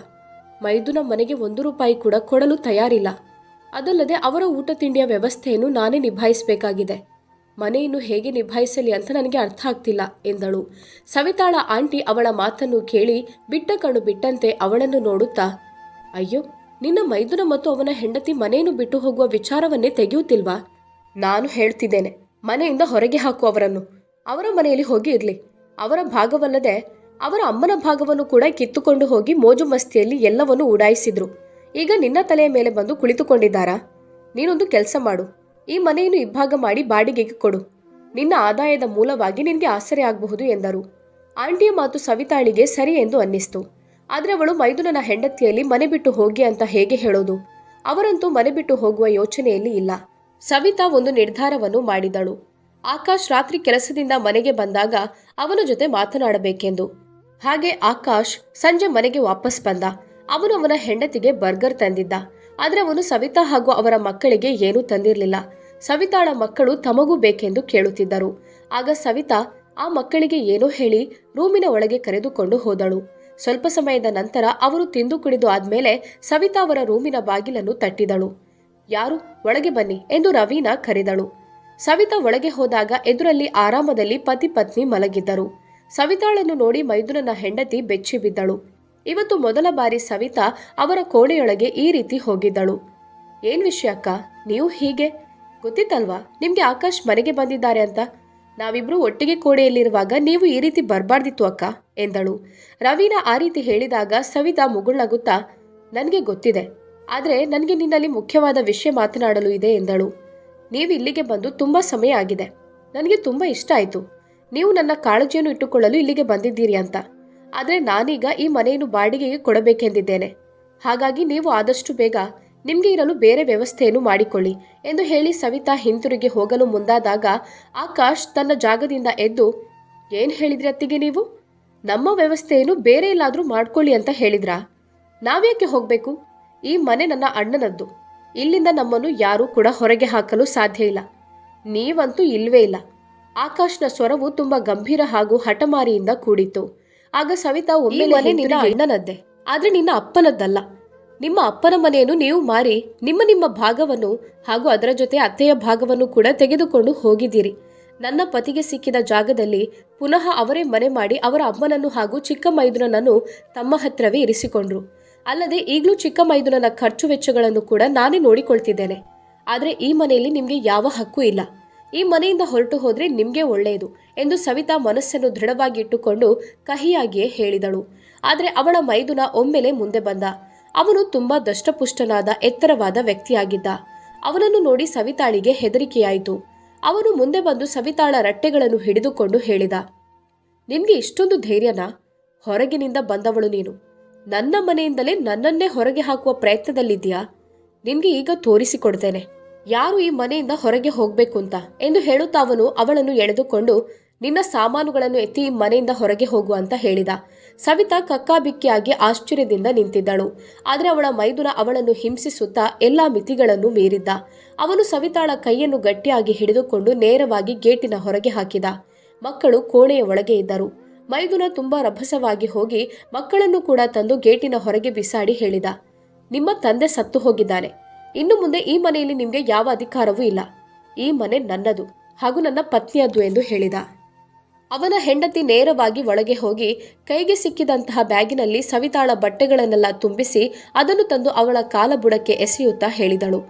ಮೈದುನ ಮನೆಗೆ ಒಂದು ರೂಪಾಯಿ ಕೂಡ ಕೊಡಲು ತಯಾರಿಲ್ಲ. ಅದಲ್ಲದೆ ಅವರ ಊಟ ತಿಂಡಿಯ ವ್ಯವಸ್ಥೆಯನ್ನು ನಾನೇ ನಿಭಾಯಿಸಬೇಕಾಗಿದೆ. ಮನೆಯನ್ನು ಹೇಗೆ ನಿಭಾಯಿಸಲಿ ಅಂತ ನನಗೆ ಅರ್ಥ ಆಗ್ತಿಲ್ಲ ಎಂದಳು. ಸವಿತಾಳ ಆಂಟಿ ಅವಳ ಮಾತನ್ನು ಕೇಳಿ ಬಿಟ್ಟ ಕಣ್ಣು ಬಿಟ್ಟಂತೆ ಅವಳನ್ನು ನೋಡುತ್ತಾ, ಅಯ್ಯೋ, ನಿನ್ನ ಮೈದುನ ಮತ್ತು ಅವನ ಹೆಂಡತಿ ಮನೆಯನ್ನು ಬಿಟ್ಟು ಹೋಗುವ ವಿಚಾರವನ್ನೇ ತೆಗೆಯುತ್ತಿಲ್ವಾ? ನಾನು ಹೇಳ್ತಿದ್ದೇನೆ, ಮನೆಯಿಂದ ಹೊರಗೆ ಹಾಕು ಅವರನ್ನು. ಅವರ ಮನೆಯಲ್ಲಿ ಹೋಗಿ ಇರಲಿ. ಅವರ ಭಾಗವಲ್ಲದೆ ಅವರ ಅಮ್ಮನ ಭಾಗವನ್ನು ಕೂಡ ಕಿತ್ತುಕೊಂಡು ಹೋಗಿ ಮೋಜು ಮಸ್ತಿಯಲ್ಲಿ ಎಲ್ಲವನ್ನೂ ಉಡಾಯಿಸಿದ್ರು. ಈಗ ನಿನ್ನ ತಲೆಯ ಮೇಲೆ ಬಂದು ಕುಳಿತುಕೊಂಡಿದ್ದಾರಾ? ನೀನೊಂದು ಕೆಲಸ ಮಾಡು. ಈ ಮನೆಯನ್ನು ಇಬ್ಬಾಗ ಮಾಡಿ ಬಾಡಿಗೆಗೆ ಕೊಡು. ನಿನ್ನ ಆದಾಯದ ಮೂಲವಾಗಿ ನಿನಗೆ ಆಸರೆ ಆಗಬಹುದು ಎಂದರು. ಆಂಟಿಯ ಮಾತು ಸವಿತಾಳಿಗೆ ಸರಿ ಎಂದು ಅನ್ನಿಸ್ತು. ಆದರೆ ಅವಳು ಮೈದುನನ ಹೆಂಡತಿಯಲ್ಲಿ ಮನೆ ಬಿಟ್ಟು ಹೋಗಿ ಅಂತ ಹೇಗೆ ಹೇಳೋದು? ಅವರಂತೂ ಮನೆ ಬಿಟ್ಟು ಹೋಗುವ ಯೋಚನೆಯಲ್ಲಿ ಇಲ್ಲ. ಸವಿತಾ ಒಂದು ನಿರ್ಧಾರವನ್ನು ಮಾಡಿದಳು. ಆಕಾಶ್ ರಾತ್ರಿ ಕೆಲಸದಿಂದ ಮನೆಗೆ ಬಂದಾಗ ಅವನ ಜೊತೆ ಮಾತನಾಡಬೇಕೆಂದು. ಹಾಗೆ ಆಕಾಶ್ ಸಂಜೆ ಮನೆಗೆ ವಾಪಸ್ ಬಂದ. ಅವನು ಅವನ ಹೆಂಡತಿಗೆ ಬರ್ಗರ್ ತಂದಿದ್ದ. ಆದರೆ ಅವನು ಸವಿತಾ ಹಾಗೂ ಅವರ ಮಕ್ಕಳಿಗೆ ಏನೂ ತಂದಿರಲಿಲ್ಲ. ಸವಿತಾಳ ಮಕ್ಕಳು ತಮಗೂ ಬೇಕೆಂದು ಕೇಳುತ್ತಿದ್ದರು. ಆಗ ಸವಿತಾ, ಆ ಮಕ್ಕಳಿಗೆ ಏನೋ ಹೇಳಿ ರೂಮಿನ ಒಳಗೆ ಕರೆದುಕೊಂಡು ಹೋದಳು. ಸ್ವಲ್ಪ ಸಮಯದ ನಂತರ ಅವರು ತಿಂದು ಕುಡಿದು ಆದ್ಮೇಲೆ ಸವಿತಾ ಅವರ ರೂಮಿನ ಬಾಗಿಲನ್ನು ತಟ್ಟಿದಳು. ಯಾರು? ಒಳಗೆ ಬನ್ನಿ ಎಂದು ರವೀನಾ ಕರೆದಳು. ಸವಿತಾ ಒಳಗೆ ಹೋದಾಗ ಎದುರಲ್ಲಿ ಆರಾಮದಲ್ಲಿ ಪತಿ ಪತ್ನಿ ಮಲಗಿದ್ದರು. ಸವಿತಾಳನ್ನು ನೋಡಿ ಮೈದುನನ ಹೆಂಡತಿ ಬೆಚ್ಚಿ ಬಿದ್ದಳು ಇವತ್ತು ಮೊದಲ ಬಾರಿ ಸವಿತಾ ಅವರ ಕೋಣೆಯೊಳಗೆ ಈ ರೀತಿ ಹೋಗಿದ್ದಳು. ಏನ್ ವಿಷಯ ಅಕ್ಕ? ನೀವು ಹೀಗೆ? ಗೊತ್ತಿತ್ತಲ್ವಾ? ನಿಮ್ಗೆ ಆಕಾಶ್ ಮನೆಗೆ ಬಂದಿದ್ದಾರೆ ಅಂತ? ನಾವಿಬ್ರು ಒಟ್ಟಿಗೆ ಕೋಣೆಯಲ್ಲಿರುವಾಗ ನೀವು ಈ ರೀತಿ ಬರಬಾರ್ದಿತ್ತು ಅಕ್ಕ, ಎಂದಳು. ರವೀನ ಆ ರೀತಿ ಹೇಳಿದಾಗ ಸವಿತಾ ಮುಗುಳ್ನಗುತ್ತಾ, ನನಗೆ ಗೊತ್ತಿದೆ. ಆದರೆ ನನಗೆ ನಿನ್ನಲ್ಲಿ ಮುಖ್ಯವಾದ ವಿಷಯ ಮಾತನಾಡಲು ಇದೆ, ಎಂದಳು. ನೀವು ಇಲ್ಲಿಗೆ ಬಂದು ತುಂಬ ಸಮಯ ಆಗಿದೆ. ನನಗೆ ತುಂಬ ಇಷ್ಟ ಆಯಿತು. ನೀವು ನನ್ನ ಕಾಳಜಿಯನ್ನು ಇಟ್ಟುಕೊಳ್ಳಲು ಇಲ್ಲಿಗೆ ಬಂದಿದ್ದೀರಿ ಅಂತ. ಆದರೆ ನಾನೀಗ ಈ ಮನೆಯನ್ನು ಬಾಡಿಗೆಗೆ ಕೊಡಬೇಕೆಂದಿದ್ದೇನೆ. ಹಾಗಾಗಿ ನೀವು ಆದಷ್ಟು ಬೇಗ ನಿಮಗೆ ಇರಲು ಬೇರೆ ವ್ಯವಸ್ಥೆಯನ್ನು ಮಾಡಿಕೊಳ್ಳಿ ಎಂದು ಹೇಳಿ ಸವಿತಾ ಹಿಂತಿರುಗಿ ಹೋಗಲು ಮುಂದಾದಾಗ ಆಕಾಶ್ ತನ್ನ ಜಾಗದಿಂದ ಎದ್ದು, ಏನು ಹೇಳಿದ್ರಿ ಅತ್ತಿಗೆ ನೀವು? ನಮ್ಮ ವ್ಯವಸ್ಥೆಯನ್ನು ಬೇರೆ ಎಲ್ಲಾದರೂ ಮಾಡ್ಕೊಳ್ಳಿ ಅಂತ ಹೇಳಿದ್ರಾ? ನಾವ್ಯಾಕೆ ಹೋಗಬೇಕು? ಈ ಮನೆ ನನ್ನ ಅಣ್ಣನದ್ದು. ಇಲ್ಲಿಂದ ನಮ್ಮನ್ನು ಯಾರೂ ಕೂಡ ಹೊರಗೆ ಹಾಕಲು ಸಾಧ್ಯ ಇಲ್ಲ. ನೀವಂತೂ ಇಲ್ವೇ ಇಲ್ಲ. ಆಕಾಶ್ನ ಸ್ವರವು ತುಂಬ ಗಂಭೀರ ಹಾಗೂ ಹಠಮಾರಿಯಿಂದ ಕೂಡಿತ್ತು. ಆಗ ಸವಿತಾ ಒಮ್ಮೆ ಮನೆ ನಿನ್ನ ಅಣ್ಣನದ್ದೆ. ಆದ್ರೆ ನಿನ್ನ ಅಪ್ಪನದ್ದಲ್ಲ. ನಿಮ್ಮ ಅಪ್ಪನ ಮನೆಯನ್ನು ನೀವು ಮಾರಿ ನಿಮ್ಮ ನಿಮ್ಮ ಭಾಗವನ್ನು ಹಾಗೂ ಅದರ ಜೊತೆ ಅತ್ತೆಯ ಭಾಗವನ್ನು ಕೂಡ ತೆಗೆದುಕೊಂಡು ಹೋಗಿದ್ದೀರಿ. ನನ್ನ ಪತಿಗೆ ಸಿಕ್ಕಿದ ಜಾಗದಲ್ಲಿ ಪುನಃ ಅವರೇ ಮನೆ ಮಾಡಿ ಅವರ ಅಮ್ಮನನ್ನು ಹಾಗೂ ಚಿಕ್ಕ ಮೈದುನನನ್ನು ತಮ್ಮ ಹತ್ರವೇ ಇರಿಸಿಕೊಂಡ್ರು. ಅಲ್ಲದೆ ಈಗಲೂ ಚಿಕ್ಕ ಮೈದುನನ ಖರ್ಚು ವೆಚ್ಚಗಳನ್ನು ಕೂಡ ನಾನೇ ನೋಡಿಕೊಳ್ತಿದ್ದೇನೆ. ಆದರೆ ಈ ಮನೆಯಲ್ಲಿ ನಿಮಗೆ ಯಾವ ಹಕ್ಕು ಇಲ್ಲ. ಈ ಮನೆಯಿಂದ ಹೊರಟು ಹೋದ್ರೆ ನಿಮಗೆ ಒಳ್ಳೆಯದು ಎಂದು ಸವಿತಾ ಮನಸ್ಸನ್ನು ದೃಢವಾಗಿ ಇಟ್ಟುಕೊಂಡು ಕಹಿಯಾಗಿಯೇ ಹೇಳಿದಳು. ಆದರೆ ಅವಳ ಮೈದುನ ಒಮ್ಮೆಲೆ ಮುಂದೆ ಬಂದ. ಅವನು ತುಂಬಾ ದಷ್ಟಪುಷ್ಟನಾದ, ಎತ್ತರವಾದ ವ್ಯಕ್ತಿಯಾಗಿದ್ದ. ಅವನನ್ನು ನೋಡಿ ಸವಿತಾಳಿಗೆ ಹೆದರಿಕೆಯಾಯಿತು. ಅವನು ಮುಂದೆ ಬಂದು ಸವಿತಾಳ ರಟ್ಟೆಗಳನ್ನು ಹಿಡಿದುಕೊಂಡು ಹೇಳಿದ ನಿನ್ಗೆ ಇಷ್ಟೊಂದು ಧೈರ್ಯನಾ? ಹೊರಗಿನಿಂದ ಬಂದವಳು ನೀನು. ನನ್ನ ಮನೆಯಿಂದಲೇ ನನ್ನನ್ನೇ ಹೊರಗೆ ಹಾಕುವ ಪ್ರಯತ್ನದಲ್ಲಿದ್ದೀಯಾ? ನಿನ್ಗೆ ಈಗ ತೋರಿಸಿಕೊಡ್ತೇನೆ ಯಾರು ಈ ಮನೆಯಿಂದ ಹೊರಗೆ ಹೋಗ್ಬೇಕು ಅಂತ? ಎಂದು ಹೇಳುತ್ತಾ ಅವನು ಅವಳನ್ನು ಎಳೆದುಕೊಂಡು, ನಿನ್ನ ಸಾಮಾನುಗಳನ್ನು ಎತ್ತಿ ಮನೆಯಿಂದ ಹೊರಗೆ ಹೋಗು ಅಂತ ಹೇಳಿದ. ಸವಿತಾ ಕಕ್ಕಾಬಿಕ್ಕಿಯಾಗಿ ಆಶ್ಚರ್ಯದಿಂದ ನಿಂತಿದ್ದಳು. ಆದರೆ ಅವಳ ಮೈದುನ ಅವಳನ್ನು ಹಿಂಸಿಸುತ್ತಾ ಎಲ್ಲಾ ಮಿತಿಗಳನ್ನು ಮೀರಿದ್ದ. ಅವನು ಸವಿತಾಳ ಕೈಯನ್ನು ಗಟ್ಟಿಯಾಗಿ ಹಿಡಿದುಕೊಂಡು ನೇರವಾಗಿ ಗೇಟಿನ ಹೊರಗೆ ಹಾಕಿದ. ಮಕ್ಕಳು ಕೋಣೆಯ ಒಳಗೆ ಇದ್ದರು. ಮೈದುನ ತುಂಬಾ ರಭಸವಾಗಿ ಹೋಗಿ ಮಕ್ಕಳನ್ನು ಕೂಡ ತಂದು ಗೇಟಿನ ಹೊರಗೆ ಬಿಸಾಡಿ ಹೇಳಿದ. ನಿಮ್ಮ ತಂದೆ ಸತ್ತು ಹೋಗಿದ್ದಾನೆ. ಇನ್ನು ಮುಂದೆ ಈ ಮನೆಯಲ್ಲಿ ನಿಮಗೆ ಯಾವ ಅಧಿಕಾರವೂ ಇಲ್ಲ. ಈ ಮನೆ ನನ್ನದು, ಹಾಗೂ ನನ್ನ ಪತ್ನಿಯದ್ದು ಎಂದು ಹೇಳಿದ. ಅವನ ಹೆಂಡತಿ ನೇರವಾಗಿ ಒಳಗೆ ಹೋಗಿ ಕೈಗೆ ಸಿಕ್ಕಿದಂತಹ ಬ್ಯಾಗಿನಲ್ಲಿ ಸವಿತಾಳ ಬಟ್ಟೆಗಳನ್ನೆಲ್ಲ ತುಂಬಿಸಿ ಅದನ್ನು ತಂದು ಅವಳ ಕಾಲ ಬುಡಕ್ಕೆ ಎಸೆಯುತ್ತಾ ಹೇಳಿದಳು.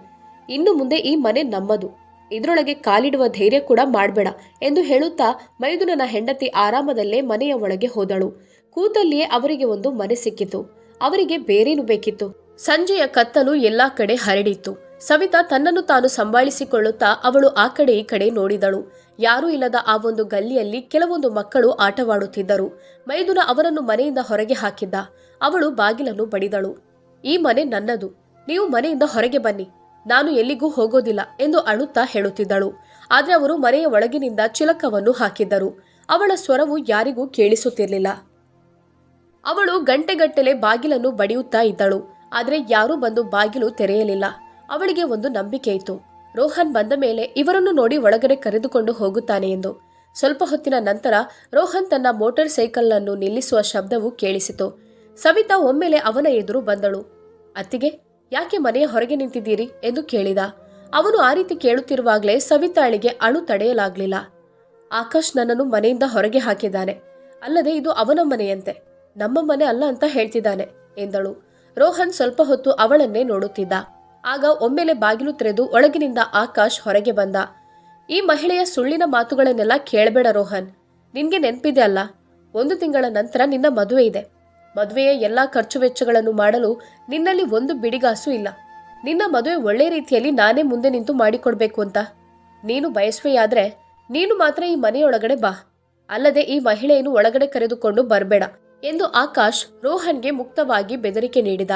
ಇನ್ನು ಮುಂದೆ ಈ ಮನೆ ನಮ್ಮದು. ಇದರೊಳಗೆ ಕಾಲಿಡುವ ಧೈರ್ಯ ಕೂಡ ಮಾಡಬೇಡ ಎಂದು ಹೇಳುತ್ತಾ ಮೈದುನನ ಹೆಂಡತಿ ಆರಾಮದಲ್ಲೇ ಮನೆಯ ಒಳಗೆ ಹೋದಳು. ಕೂತಲ್ಲಿಯೇ ಅವರಿಗೆ ಒಂದು ಮನೆ ಸಿಕ್ಕಿತು. ಅವರಿಗೆ ಬೇರೇನು ಬೇಕಿತ್ತು? ಸಂಜೆಯ ಕತ್ತಲು ಎಲ್ಲಾ ಕಡೆ ಹರಡಿತ್ತು. ಸವಿತಾ ತನ್ನನ್ನು ತಾನು ಸಂಭಾಳಿಸಿಕೊಳ್ಳುತ್ತಾ ಅವಳು ಆ ಕಡೆ ಈ ಕಡೆ ನೋಡಿದಳು. ಯಾರೂ ಇಲ್ಲದ ಆ ಒಂದು ಗಲ್ಲಿಯಲ್ಲಿ ಕೆಲವೊಂದು ಮಕ್ಕಳು ಆಟವಾಡುತ್ತಿದ್ದರು. ಮೈದುನ ಅವರನ್ನು ಮನೆಯಿಂದ ಹೊರಗೆ ಹಾಕಿದ್ದ. ಅವಳು ಬಾಗಿಲನ್ನು ಬಡಿದಳು. ಈ ಮನೆ ನನ್ನದು. ನೀವು ಮನೆಯಿಂದ ಹೊರಗೆ ಬನ್ನಿ. ನಾನು ಎಲ್ಲಿಗೂ ಹೋಗೋದಿಲ್ಲ ಎಂದು ಅಳುತ್ತಾ ಹೇಳುತ್ತಿದ್ದಳು. ಆದರೆ ಅವರು ಮನೆಯ ಒಳಗಿನಿಂದ ಚಿಲಕವನ್ನು ಹಾಕಿದ್ದರು. ಅವಳ ಸ್ವರವು ಯಾರಿಗೂ ಕೇಳಿಸುತ್ತಿರಲಿಲ್ಲ. ಅವಳು ಗಂಟೆಗಟ್ಟಲೆ ಬಾಗಿಲನ್ನು ಬಡಿಯುತ್ತಾ ಇದ್ದಳು. ಆದರೆ ಯಾರೂ ಬಂದು ಬಾಗಿಲು ತೆರೆಯಲಿಲ್ಲ. ಅವಳಿಗೆ ಒಂದು ನಂಬಿಕೆ ಇತ್ತು. ರೋಹನ್ ಬಂದ ಮೇಲೆ ಇವರನ್ನು ನೋಡಿ ಒಳಗಡೆ ಕರೆದುಕೊಂಡು ಹೋಗುತ್ತಾನೆ ಎಂದು. ಸ್ವಲ್ಪ ಹೊತ್ತಿನ ನಂತರ ರೋಹನ್ ತನ್ನ ಮೋಟಾರ್ ಸೈಕಲ್ನನ್ನು ನಿಲ್ಲಿಸುವ ಶಬ್ದವು ಕೇಳಿಸಿತು. ಸವಿತಾ ಒಮ್ಮೆಲೆ ಅವನ ಎದುರು ಬಂದಳು. ಅತ್ತಿಗೆ, ಯಾಕೆ ಮನೆಯ ಹೊರಗೆ ನಿಂತಿದ್ದೀರಿ? ಎಂದು ಕೇಳಿದ. ಅವನು ಆ ರೀತಿ ಕೇಳುತ್ತಿರುವಾಗಲೇ ಸವಿತಾಳಿಗೆ ಅಳು ತಡೆಯಲಾಗಲಿಲ್ಲ. ಆಕಾಶ್ ನನ್ನನ್ನು ಮನೆಯಿಂದ ಹೊರಗೆ ಹಾಕಿದ್ದಾನೆ. ಅಲ್ಲದೆ ಇದು ಅವನ ಮನೆಯಂತೆ. ನಮ್ಮ ಮನೆ ಅಲ್ಲ ಅಂತ ಹೇಳ್ತಿದ್ದಾನೆ, ಎಂದಳು. ರೋಹನ್ ಸ್ವಲ್ಪ ಹೊತ್ತು ಅವಳನ್ನೇ ನೋಡುತ್ತಿದ್ದ. ಆಗ ಒಮ್ಮೆಲೆ ಬಾಗಿಲು ತೆರೆದು ಒಳಗಿನಿಂದ ಆಕಾಶ್ ಹೊರಗೆ ಬಂದ. ಈ ಮಹಿಳೆಯ ಸುಳ್ಳಿನ ಮಾತುಗಳನ್ನೆಲ್ಲ ಕೇಳಬೇಡ ರೋಹನ್. ನಿನ್ಗೆ ನೆನಪಿದೆ ಅಲ್ಲ, ಒಂದು ತಿಂಗಳ ನಂತರ ನಿನ್ನ ಮದುವೆ ಇದೆ. ಮದುವೆಯ ಎಲ್ಲ ಖರ್ಚು ವೆಚ್ಚಗಳನ್ನು ಮಾಡಲು ನಿನ್ನಲ್ಲಿ ಒಂದು ಬಿಡಿಗಾಸು ಇಲ್ಲ. ನಿನ್ನ ಮದುವೆ ಒಳ್ಳೆ ರೀತಿಯಲ್ಲಿ ನಾನೇ ಮುಂದೆ ನಿಂತು ಮಾಡಿಕೊಡ್ಬೇಕು ಅಂತ. ನೀನು ಬಯಸುವೆಯಾದ್ರೆ ನೀನು ಮಾತ್ರ ಈ ಮನೆಯೊಳಗಡೆ ಬಾ. ಅಲ್ಲದೆ ಈ ಮಹಿಳೆಯನ್ನು ಒಳಗಡೆ ಕರೆದುಕೊಂಡು ಬರಬೇಡ. ಎಂದು ಆಕಾಶ್ ರೋಹನ್ಗೆ ಮುಕ್ತವಾಗಿ ಬೆದರಿಕೆ ನೀಡಿದ.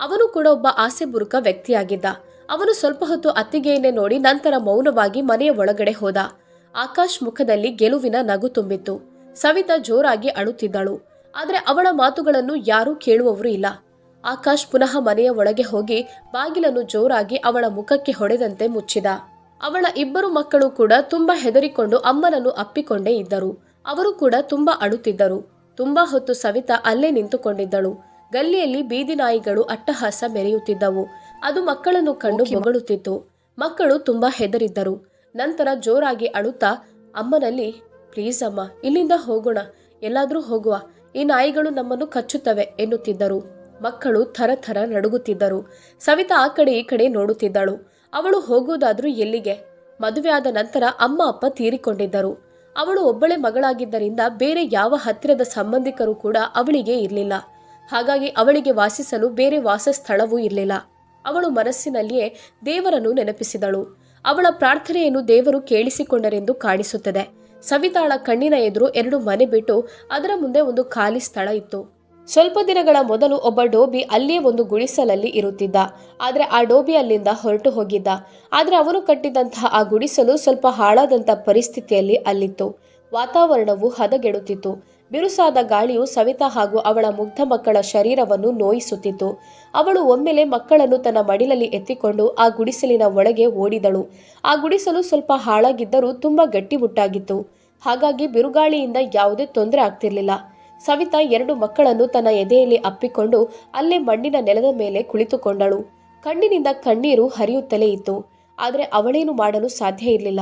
ಅವನು ಕೂಡ ಒಬ್ಬ ಆಸೆ ಬುರುಕ ವ್ಯಕ್ತಿಯಾಗಿದ್ದ. ಅವನು ಸ್ವಲ್ಪ ಹೊತ್ತು ಅತ್ತಿಗೆಯನ್ನೇ ನೋಡಿ ನಂತರ ಮೌನವಾಗಿ ಮನೆಯ ಒಳಗಡೆ ಹೋದ. ಆಕಾಶ್ ಮುಖದಲ್ಲಿ ಗೆಲುವಿನ ನಗು ತುಂಬಿತ್ತು. ಸವಿತಾ ಜೋರಾಗಿ ಅಳುತ್ತಿದ್ದಳು. ಆದರೆ ಅವಳ ಮಾತುಗಳನ್ನು ಯಾರೂ ಕೇಳುವವರು ಇಲ್ಲ. ಆಕಾಶ್ ಪುನಃ ಮನೆಯ ಒಳಗೆ ಹೋಗಿ ಬಾಗಿಲನ್ನು ಜೋರಾಗಿ ಅವಳ ಮುಖಕ್ಕೆ ಹೊಡೆದಂತೆ ಮುಚ್ಚಿದ. ಅವಳ ಇಬ್ಬರು ಮಕ್ಕಳು ಕೂಡ ತುಂಬಾ ಹೆದರಿಕೊಂಡು ಅಮ್ಮನನ್ನು ಅಪ್ಪಿಕೊಂಡೇ ಇದ್ದರು. ಅವರು ಕೂಡ ತುಂಬಾ ಅಳುತ್ತಿದ್ದರು. ತುಂಬಾ ಹೊತ್ತು ಸವಿತಾ ಅಲ್ಲೇ ನಿಂತುಕೊಂಡಿದ್ದಳು. ಗಲ್ಲಿಯಲ್ಲಿ ಬೀದಿ ನಾಯಿಗಳು ಅಟ್ಟಹಾಸ ಮೆರೆಯುತ್ತಿದ್ದವು. ಅದು ಮಕ್ಕಳನ್ನು ಕಂಡು ಹೊಗಳುತ್ತಿತ್ತು ಮಕ್ಕಳು ತುಂಬಾ ಹೆದರಿದ್ದರು. ನಂತರ ಜೋರಾಗಿ ಅಳುತ್ತಾ ಅಮ್ಮನಲ್ಲಿ ಪ್ಲೀಸ್ ಅಮ್ಮ ಇಲ್ಲಿಂದ ಹೋಗೋಣ. ಎಲ್ಲಾದರೂ ಹೋಗುವ. ಈ ನಾಯಿಗಳು ನಮ್ಮನ್ನು ಕಚ್ಚುತ್ತವೆ ಎನ್ನುತ್ತಿದ್ದರು. ಮಕ್ಕಳು ಥರ ಥರ ನಡುಗುತ್ತಿದ್ದರು. ಸವಿತಾ ಆ ಕಡೆ ಈ ಕಡೆ ನೋಡುತ್ತಿದ್ದಳು. ಅವಳು ಹೋಗುವುದಾದ್ರೂ ಎಲ್ಲಿಗೆ? ಮದುವೆ ಆದ ನಂತರ ಅಮ್ಮ ಅಪ್ಪ ತೀರಿಕೊಂಡಿದ್ದರು. ಅವಳು ಒಬ್ಬಳೆ ಮಗಳಾಗಿದ್ದರಿಂದ ಬೇರೆ ಯಾವ ಹತ್ತಿರದ ಸಂಬಂಧಿಕರು ಕೂಡ ಅವಳಿಗೆ ಇರಲಿಲ್ಲ. ಹಾಗಾಗಿ ಅವಳಿಗೆ ವಾಸಿಸಲು ಬೇರೆ ವಾಸಸ್ಥಳವೂ ಇರಲಿಲ್ಲ. ಅವಳು ಮನಸ್ಸಿನಲ್ಲಿಯೇ ದೇವರನ್ನು ನೆನಪಿಸಿದಳು. ಅವಳ ಪ್ರಾರ್ಥನೆಯನ್ನು ದೇವರು ಕೇಳಿಸಿಕೊಂಡರೆಂದು ಕಾಣಿಸುತ್ತದೆ. ಸವಿತಾಳ ಕಣ್ಣಿನ ಎದುರು ಎರಡು ಮನೆ ಬಿಟ್ಟು ಅದರ ಮುಂದೆ ಒಂದು ಖಾಲಿ ಸ್ಥಳ ಇತ್ತು. ಸ್ವಲ್ಪ ದಿನಗಳ ಮೊದಲು ಒಬ್ಬ ಡೋಬಿ ಅಲ್ಲಿಯೇ ಒಂದು ಗುಡಿಸಲಲ್ಲಿ ಇರುತ್ತಿದ್ದ. ಆದರೆ ಆ ಡೋಬಿ ಅಲ್ಲಿಂದ ಹೊರಟು ಹೋಗಿದ್ದ. ಆದರೆ ಅವನು ಕಟ್ಟಿದಂತಹ ಆ ಗುಡಿಸಲು ಸ್ವಲ್ಪ ಹಾಳಾದಂಥ ಪರಿಸ್ಥಿತಿಯಲ್ಲಿ ಅಲ್ಲಿತ್ತು. ವಾತಾವರಣವು ಹದಗೆಡುತ್ತಿತ್ತು. ಬಿರುಸಾದ ಗಾಳಿಯು ಸವಿತಾ ಹಾಗೂ ಅವಳ ಮುಗ್ಧ ಮಕ್ಕಳ ಶರೀರವನ್ನು ನೋಯಿಸುತ್ತಿತ್ತು. ಅವಳು ಒಮ್ಮೆಲೆ ಮಕ್ಕಳನ್ನು ತನ್ನ ಮಡಿಲಲ್ಲಿ ಎತ್ತಿಕೊಂಡು ಆ ಗುಡಿಸಲಿನ ಒಳಗೆ ಓಡಿದಳು. ಆ ಗುಡಿಸಲು ಸ್ವಲ್ಪ ಹಾಳಾಗಿದ್ದರೂ ತುಂಬ ಗಟ್ಟಿಮುಟ್ಟಾಗಿತ್ತು. ಹಾಗಾಗಿ ಬಿರುಗಾಳಿಯಿಂದ ಯಾವುದೇ ತೊಂದರೆ ಆಗ್ತಿರ್ಲಿಲ್ಲ. ಸವಿತಾ ಎರಡು ಮಕ್ಕಳನ್ನು ತನ್ನ ಎದೆಯಲ್ಲಿ ಅಪ್ಪಿಕೊಂಡು ಅಲ್ಲೇ ಮಣ್ಣಿನ ನೆಲದ ಮೇಲೆ ಕುಳಿತುಕೊಂಡಳು. ಕಣ್ಣಿನಿಂದ ಕಣ್ಣೀರು ಹರಿಯುತ್ತಲೇ ಇತ್ತು. ಆದರೆ ಅವಳೇನು ಮಾಡಲು ಸಾಧ್ಯ ಇರಲಿಲ್ಲ.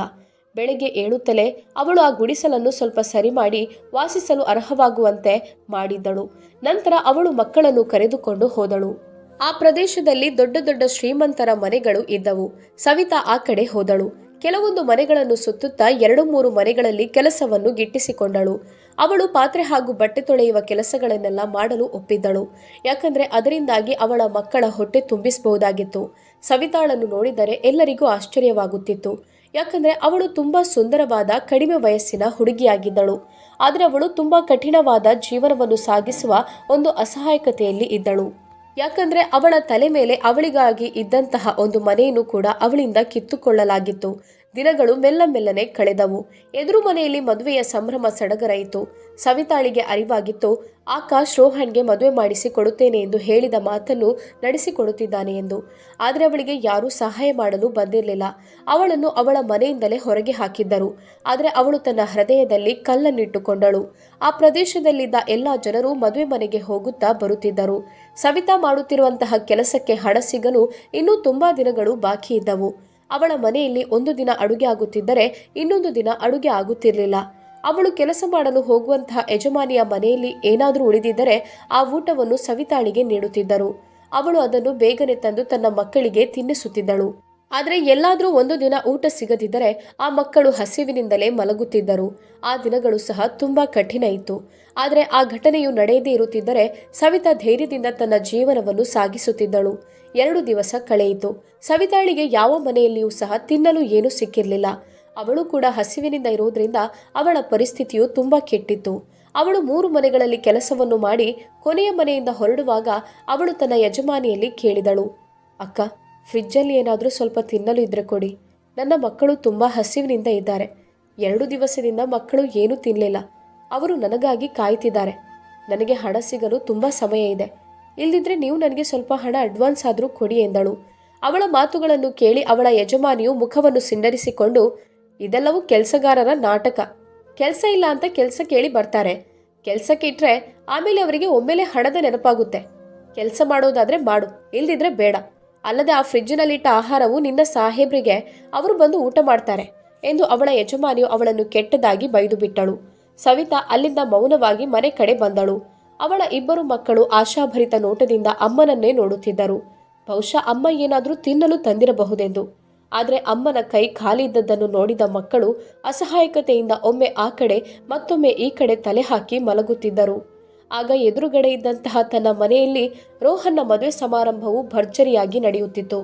ಬೆಳಗ್ಗೆ ಏಳುತ್ತಲೇ ಅವಳು ಆ ಗುಡಿಸಲನ್ನು ಸ್ವಲ್ಪ ಸರಿ ಮಾಡಿ ವಾಸಿಸಲು ಅರ್ಹವಾಗುವಂತೆ ಮಾಡಿದ್ದಳು. ನಂತರ ಅವಳು ಮಕ್ಕಳನ್ನು ಕರೆದುಕೊಂಡು ಹೋದಳು. ಆ ಪ್ರದೇಶದಲ್ಲಿ ದೊಡ್ಡ ದೊಡ್ಡ ಶ್ರೀಮಂತರ ಮನೆಗಳು ಇದ್ದವು. ಸವಿತಾ ಆ ಕಡೆ ಹೋದಳು. ಕೆಲವೊಂದು ಮನೆಗಳನ್ನು ಸುತ್ತುತ್ತಾ ಎರಡು ಮೂರು ಮನೆಗಳಲ್ಲಿ ಕೆಲಸವನ್ನು ಗಿಟ್ಟಿಸಿಕೊಂಡಳು. ಅವಳು ಪಾತ್ರೆ ಹಾಗೂ ಬಟ್ಟೆ ತೊಳೆಯುವ ಕೆಲಸಗಳನ್ನೆಲ್ಲ ಮಾಡಲು ಒಪ್ಪಿದ್ದಳು. ಯಾಕಂದ್ರೆ ಅದರಿಂದಾಗಿ ಅವಳ ಮಕ್ಕಳ ಹೊಟ್ಟೆ ತುಂಬಿಸಬಹುದಾಗಿತ್ತು. ಸವಿತಾಳನ್ನು ನೋಡಿದರೆ ಎಲ್ಲರಿಗೂ ಆಶ್ಚರ್ಯವಾಗುತ್ತಿತ್ತು. ಯಾಕಂದ್ರೆ ಅವಳು ತುಂಬಾ ಸುಂದರವಾದ, ಕಡಿಮೆ ವಯಸ್ಸಿನ ಹುಡುಗಿಯಾಗಿದ್ದಳು. ಆದರೆ ಅವಳು ತುಂಬಾ ಕಠಿಣವಾದ ಜೀವನವನ್ನು ಸಾಗಿಸುವ ಒಂದು ಅಸಹಾಯಕತೆಯಲ್ಲಿ ಇದ್ದಳು. ಯಾಕಂದ್ರೆ ಅವಳ ತಲೆ ಮೇಲೆ ಅವಳಿಗಾಗಿ ಇದ್ದಂತಹ ಒಂದು ಮನೆಯನ್ನು ಕೂಡ ಅವಳಿಂದ ಕಿತ್ತುಕೊಳ್ಳಲಾಗಿತ್ತು. ದಿನಗಳು ಮೆಲ್ಲ ಮೆಲ್ಲನೆ ಕಳೆದವು. ಎದುರು ಮನೆಯಲ್ಲಿ ಮದುವೆಯ ಸಂಭ್ರಮ ಸಡಗರ ಇತ್ತು ಸವಿತಾಳಿಗೆ ಅರಿವಾಗಿತ್ತು, ಆಕಾಶ್ ರೋಹನ್ಗೆ ಮದುವೆ ಮಾಡಿಸಿ ಕೊಡುತ್ತೇನೆ ಎಂದು ಹೇಳಿದ ಮಾತನ್ನು ನಡೆಸಿಕೊಡುತ್ತಿದ್ದಾನೆ ಎಂದು. ಆದರೆ ಅವಳಿಗೆ ಯಾರೂ ಸಹಾಯ ಮಾಡಲು ಬಂದಿರಲಿಲ್ಲ. ಅವಳನ್ನು ಅವಳ ಮನೆಯಿಂದಲೇ ಹೊರಗೆ ಹಾಕಿದ್ದರು. ಆದರೆ ಅವಳು ತನ್ನ ಹೃದಯದಲ್ಲಿ ಕಲ್ಲನ್ನಿಟ್ಟುಕೊಂಡಳು. ಆ ಪ್ರದೇಶದಲ್ಲಿದ್ದ ಎಲ್ಲ ಜನರು ಮದುವೆ ಮನೆಗೆ ಹೋಗುತ್ತಾ ಬರುತ್ತಿದ್ದರು. ಸವಿತಾ ಮಾಡುತ್ತಿರುವಂತಹ ಕೆಲಸಕ್ಕೆ ಹಣ ಸಿಗಲು ಇನ್ನೂ ತುಂಬಾ ದಿನಗಳು ಬಾಕಿ ಇದ್ದವು. ಅವಳ ಮನೆಯಲ್ಲಿ ಒಂದು ದಿನ ಅಡುಗೆ ಆಗುತ್ತಿದ್ದರೆ ಇನ್ನೊಂದು ದಿನ ಅಡುಗೆ ಆಗುತ್ತಿರಲಿಲ್ಲ. ಅವಳು ಕೆಲಸ ಮಾಡಲು ಹೋಗುವಂತಹ ಯಜಮಾನಿಯ ಮನೆಯಲ್ಲಿ ಏನಾದರೂ ಉಳಿದಿದ್ದರೆ ಆ ಊಟವನ್ನು ಸವಿತಾಳಿಗೆ ನೀಡುತ್ತಿದ್ದರು. ಅವಳು ಅದನ್ನು ಬೇಗನೆ ತಂದು ತನ್ನ ಮಕ್ಕಳಿಗೆ ತಿನ್ನಿಸುತ್ತಿದ್ದಳು. ಆದರೆ ಎಲ್ಲಾದರೂ ಒಂದು ದಿನ ಊಟ ಸಿಗದಿದ್ದರೆ ಆ ಮಕ್ಕಳು ಹಸಿವಿನಿಂದಲೇ ಮಲಗುತ್ತಿದ್ದರು. ಆ ದಿನಗಳು ಸಹ ತುಂಬ ಕಠಿಣ ಇತ್ತು. ಆದರೆ ಆ ಘಟನೆಯು ನಡೆಯದೇ ಇರುತ್ತಿದ್ದರೆ ಸವಿತಾ ಧೈರ್ಯದಿಂದ ತನ್ನ ಜೀವನವನ್ನು ಸಾಗಿಸುತ್ತಿದ್ದಳು. ಎರಡು ದಿವಸ ಕಳೆಯಿತು. ಸವಿತಾಳಿಗೆ ಯಾವ ಮನೆಯಲ್ಲಿಯೂ ಸಹ ತಿನ್ನಲು ಏನೂ ಸಿಕ್ಕಿರಲಿಲ್ಲ. ಅವಳು ಕೂಡ ಹಸಿವಿನಿಂದ ಇರುವುದರಿಂದ ಅವಳ ಪರಿಸ್ಥಿತಿಯು ತುಂಬಾ ಕೆಟ್ಟಿತ್ತು. ಅವಳು ಮೂರು ಮನೆಗಳಲ್ಲಿ ಕೆಲಸವನ್ನು ಮಾಡಿ ಕೊನೆಯ ಮನೆಯಿಂದ ಹೊರಡುವಾಗ ಅವಳು ತನ್ನ ಯಜಮಾನಿಯಲ್ಲಿ ಕೇಳಿದಳು, ಅಕ್ಕ, ಫ್ರಿಜ್ಜಲ್ಲಿ ಏನಾದರೂ ಸ್ವಲ್ಪ ತಿನ್ನಲು ಇದ್ರೆ ಕೊಡಿ. ನನ್ನ ಮಕ್ಕಳು ತುಂಬ ಹಸಿವಿನಿಂದ ಇದ್ದಾರೆ. ಎರಡು ದಿವಸದಿಂದ ಮಕ್ಕಳು ಏನೂ ತಿನ್ನಲಿಲ್ಲ ಅವರು ನನಗಾಗಿ ಕಾಯ್ತಿದ್ದಾರೆ. ನನಗೆ ಹಣ ಸಿಗಲು ತುಂಬ ಸಮಯ ಇದೆ. ಇಲ್ದಿದ್ರೆ ನೀವು ನನಗೆ ಸ್ವಲ್ಪ ಹಣ ಅಡ್ವಾನ್ಸ್ ಆದರೂ ಕೊಡಿ ಎಂದಳು. ಅವಳ ಮಾತುಗಳನ್ನು ಕೇಳಿ ಅವಳ ಯಜಮಾನಿಯು ಮುಖವನ್ನು ಸಿಂಡರಿಸಿಕೊಂಡು, ಇದೆಲ್ಲವೂ ಕೆಲಸಗಾರರ ನಾಟಕ. ಕೆಲಸ ಇಲ್ಲ ಅಂತ ಕೆಲಸ ಕೇಳಿ ಬರ್ತಾರೆ. ಕೆಲಸಕ್ಕೆ ಇಟ್ಟರೆ ಆಮೇಲೆ ಅವರಿಗೆ ಒಮ್ಮೆಲೆ ಹಣದ ನೆನಪಾಗುತ್ತೆ. ಕೆಲಸ ಮಾಡೋದಾದರೆ ಮಾಡು, ಇಲ್ದಿದ್ರೆ ಬೇಡ. ಅಲ್ಲದೆ ಆ ಫ್ರಿಜ್ಜಿನಲ್ಲಿಟ್ಟ ಆಹಾರವು ನಿನ್ನ ಸಾಹೇಬ್ರಿಗೆ ಅವರು ಬಂದು ಊಟ ಮಾಡ್ತಾರೆ ಎಂದು ಅವಳ ಯಜಮಾನಿಯು ಅವಳನ್ನು ಕೆಟ್ಟದಾಗಿ ಬೈದು ಬಿಟ್ಟಳು. ಸವಿತಾ ಅಲ್ಲಿಂದ ಮೌನವಾಗಿ ಮನೆ ಕಡೆ ಬಂದಳು. ಅವಳ ಇಬ್ಬರು ಮಕ್ಕಳು ಆಶಾಭರಿತ ನೋಟದಿಂದ ಅಮ್ಮನನ್ನೇ ನೋಡುತ್ತಿದ್ದರು. ಬಹುಶಃ ಅಮ್ಮ ಏನಾದರೂ ತಿನ್ನಲು ತಂದಿರಬಹುದೆಂದು. ಆದರೆ ಅಮ್ಮನ ಕೈ ಖಾಲಿ ಇದ್ದದ್ದನ್ನು ನೋಡಿದ ಮಕ್ಕಳು ಅಸಹಾಯಕತೆಯಿಂದ ಒಮ್ಮೆ ಆ ಕಡೆ, ಮತ್ತೊಮ್ಮೆ ಈ ಕಡೆ ತಲೆ ಹಾಕಿ ಮಲಗುತ್ತಿದ್ದರು. ಆಗ ಎದುರುಗಡೆ ಇದ್ದಂತಹ ತನ್ನ ಮನೆಯಲ್ಲಿ ರೋಹನ್ನ ಮದುವೆ ಸಮಾರಂಭವು ಭರ್ಜರಿಯಾಗಿ ನಡೆಯುತ್ತಿತ್ತು.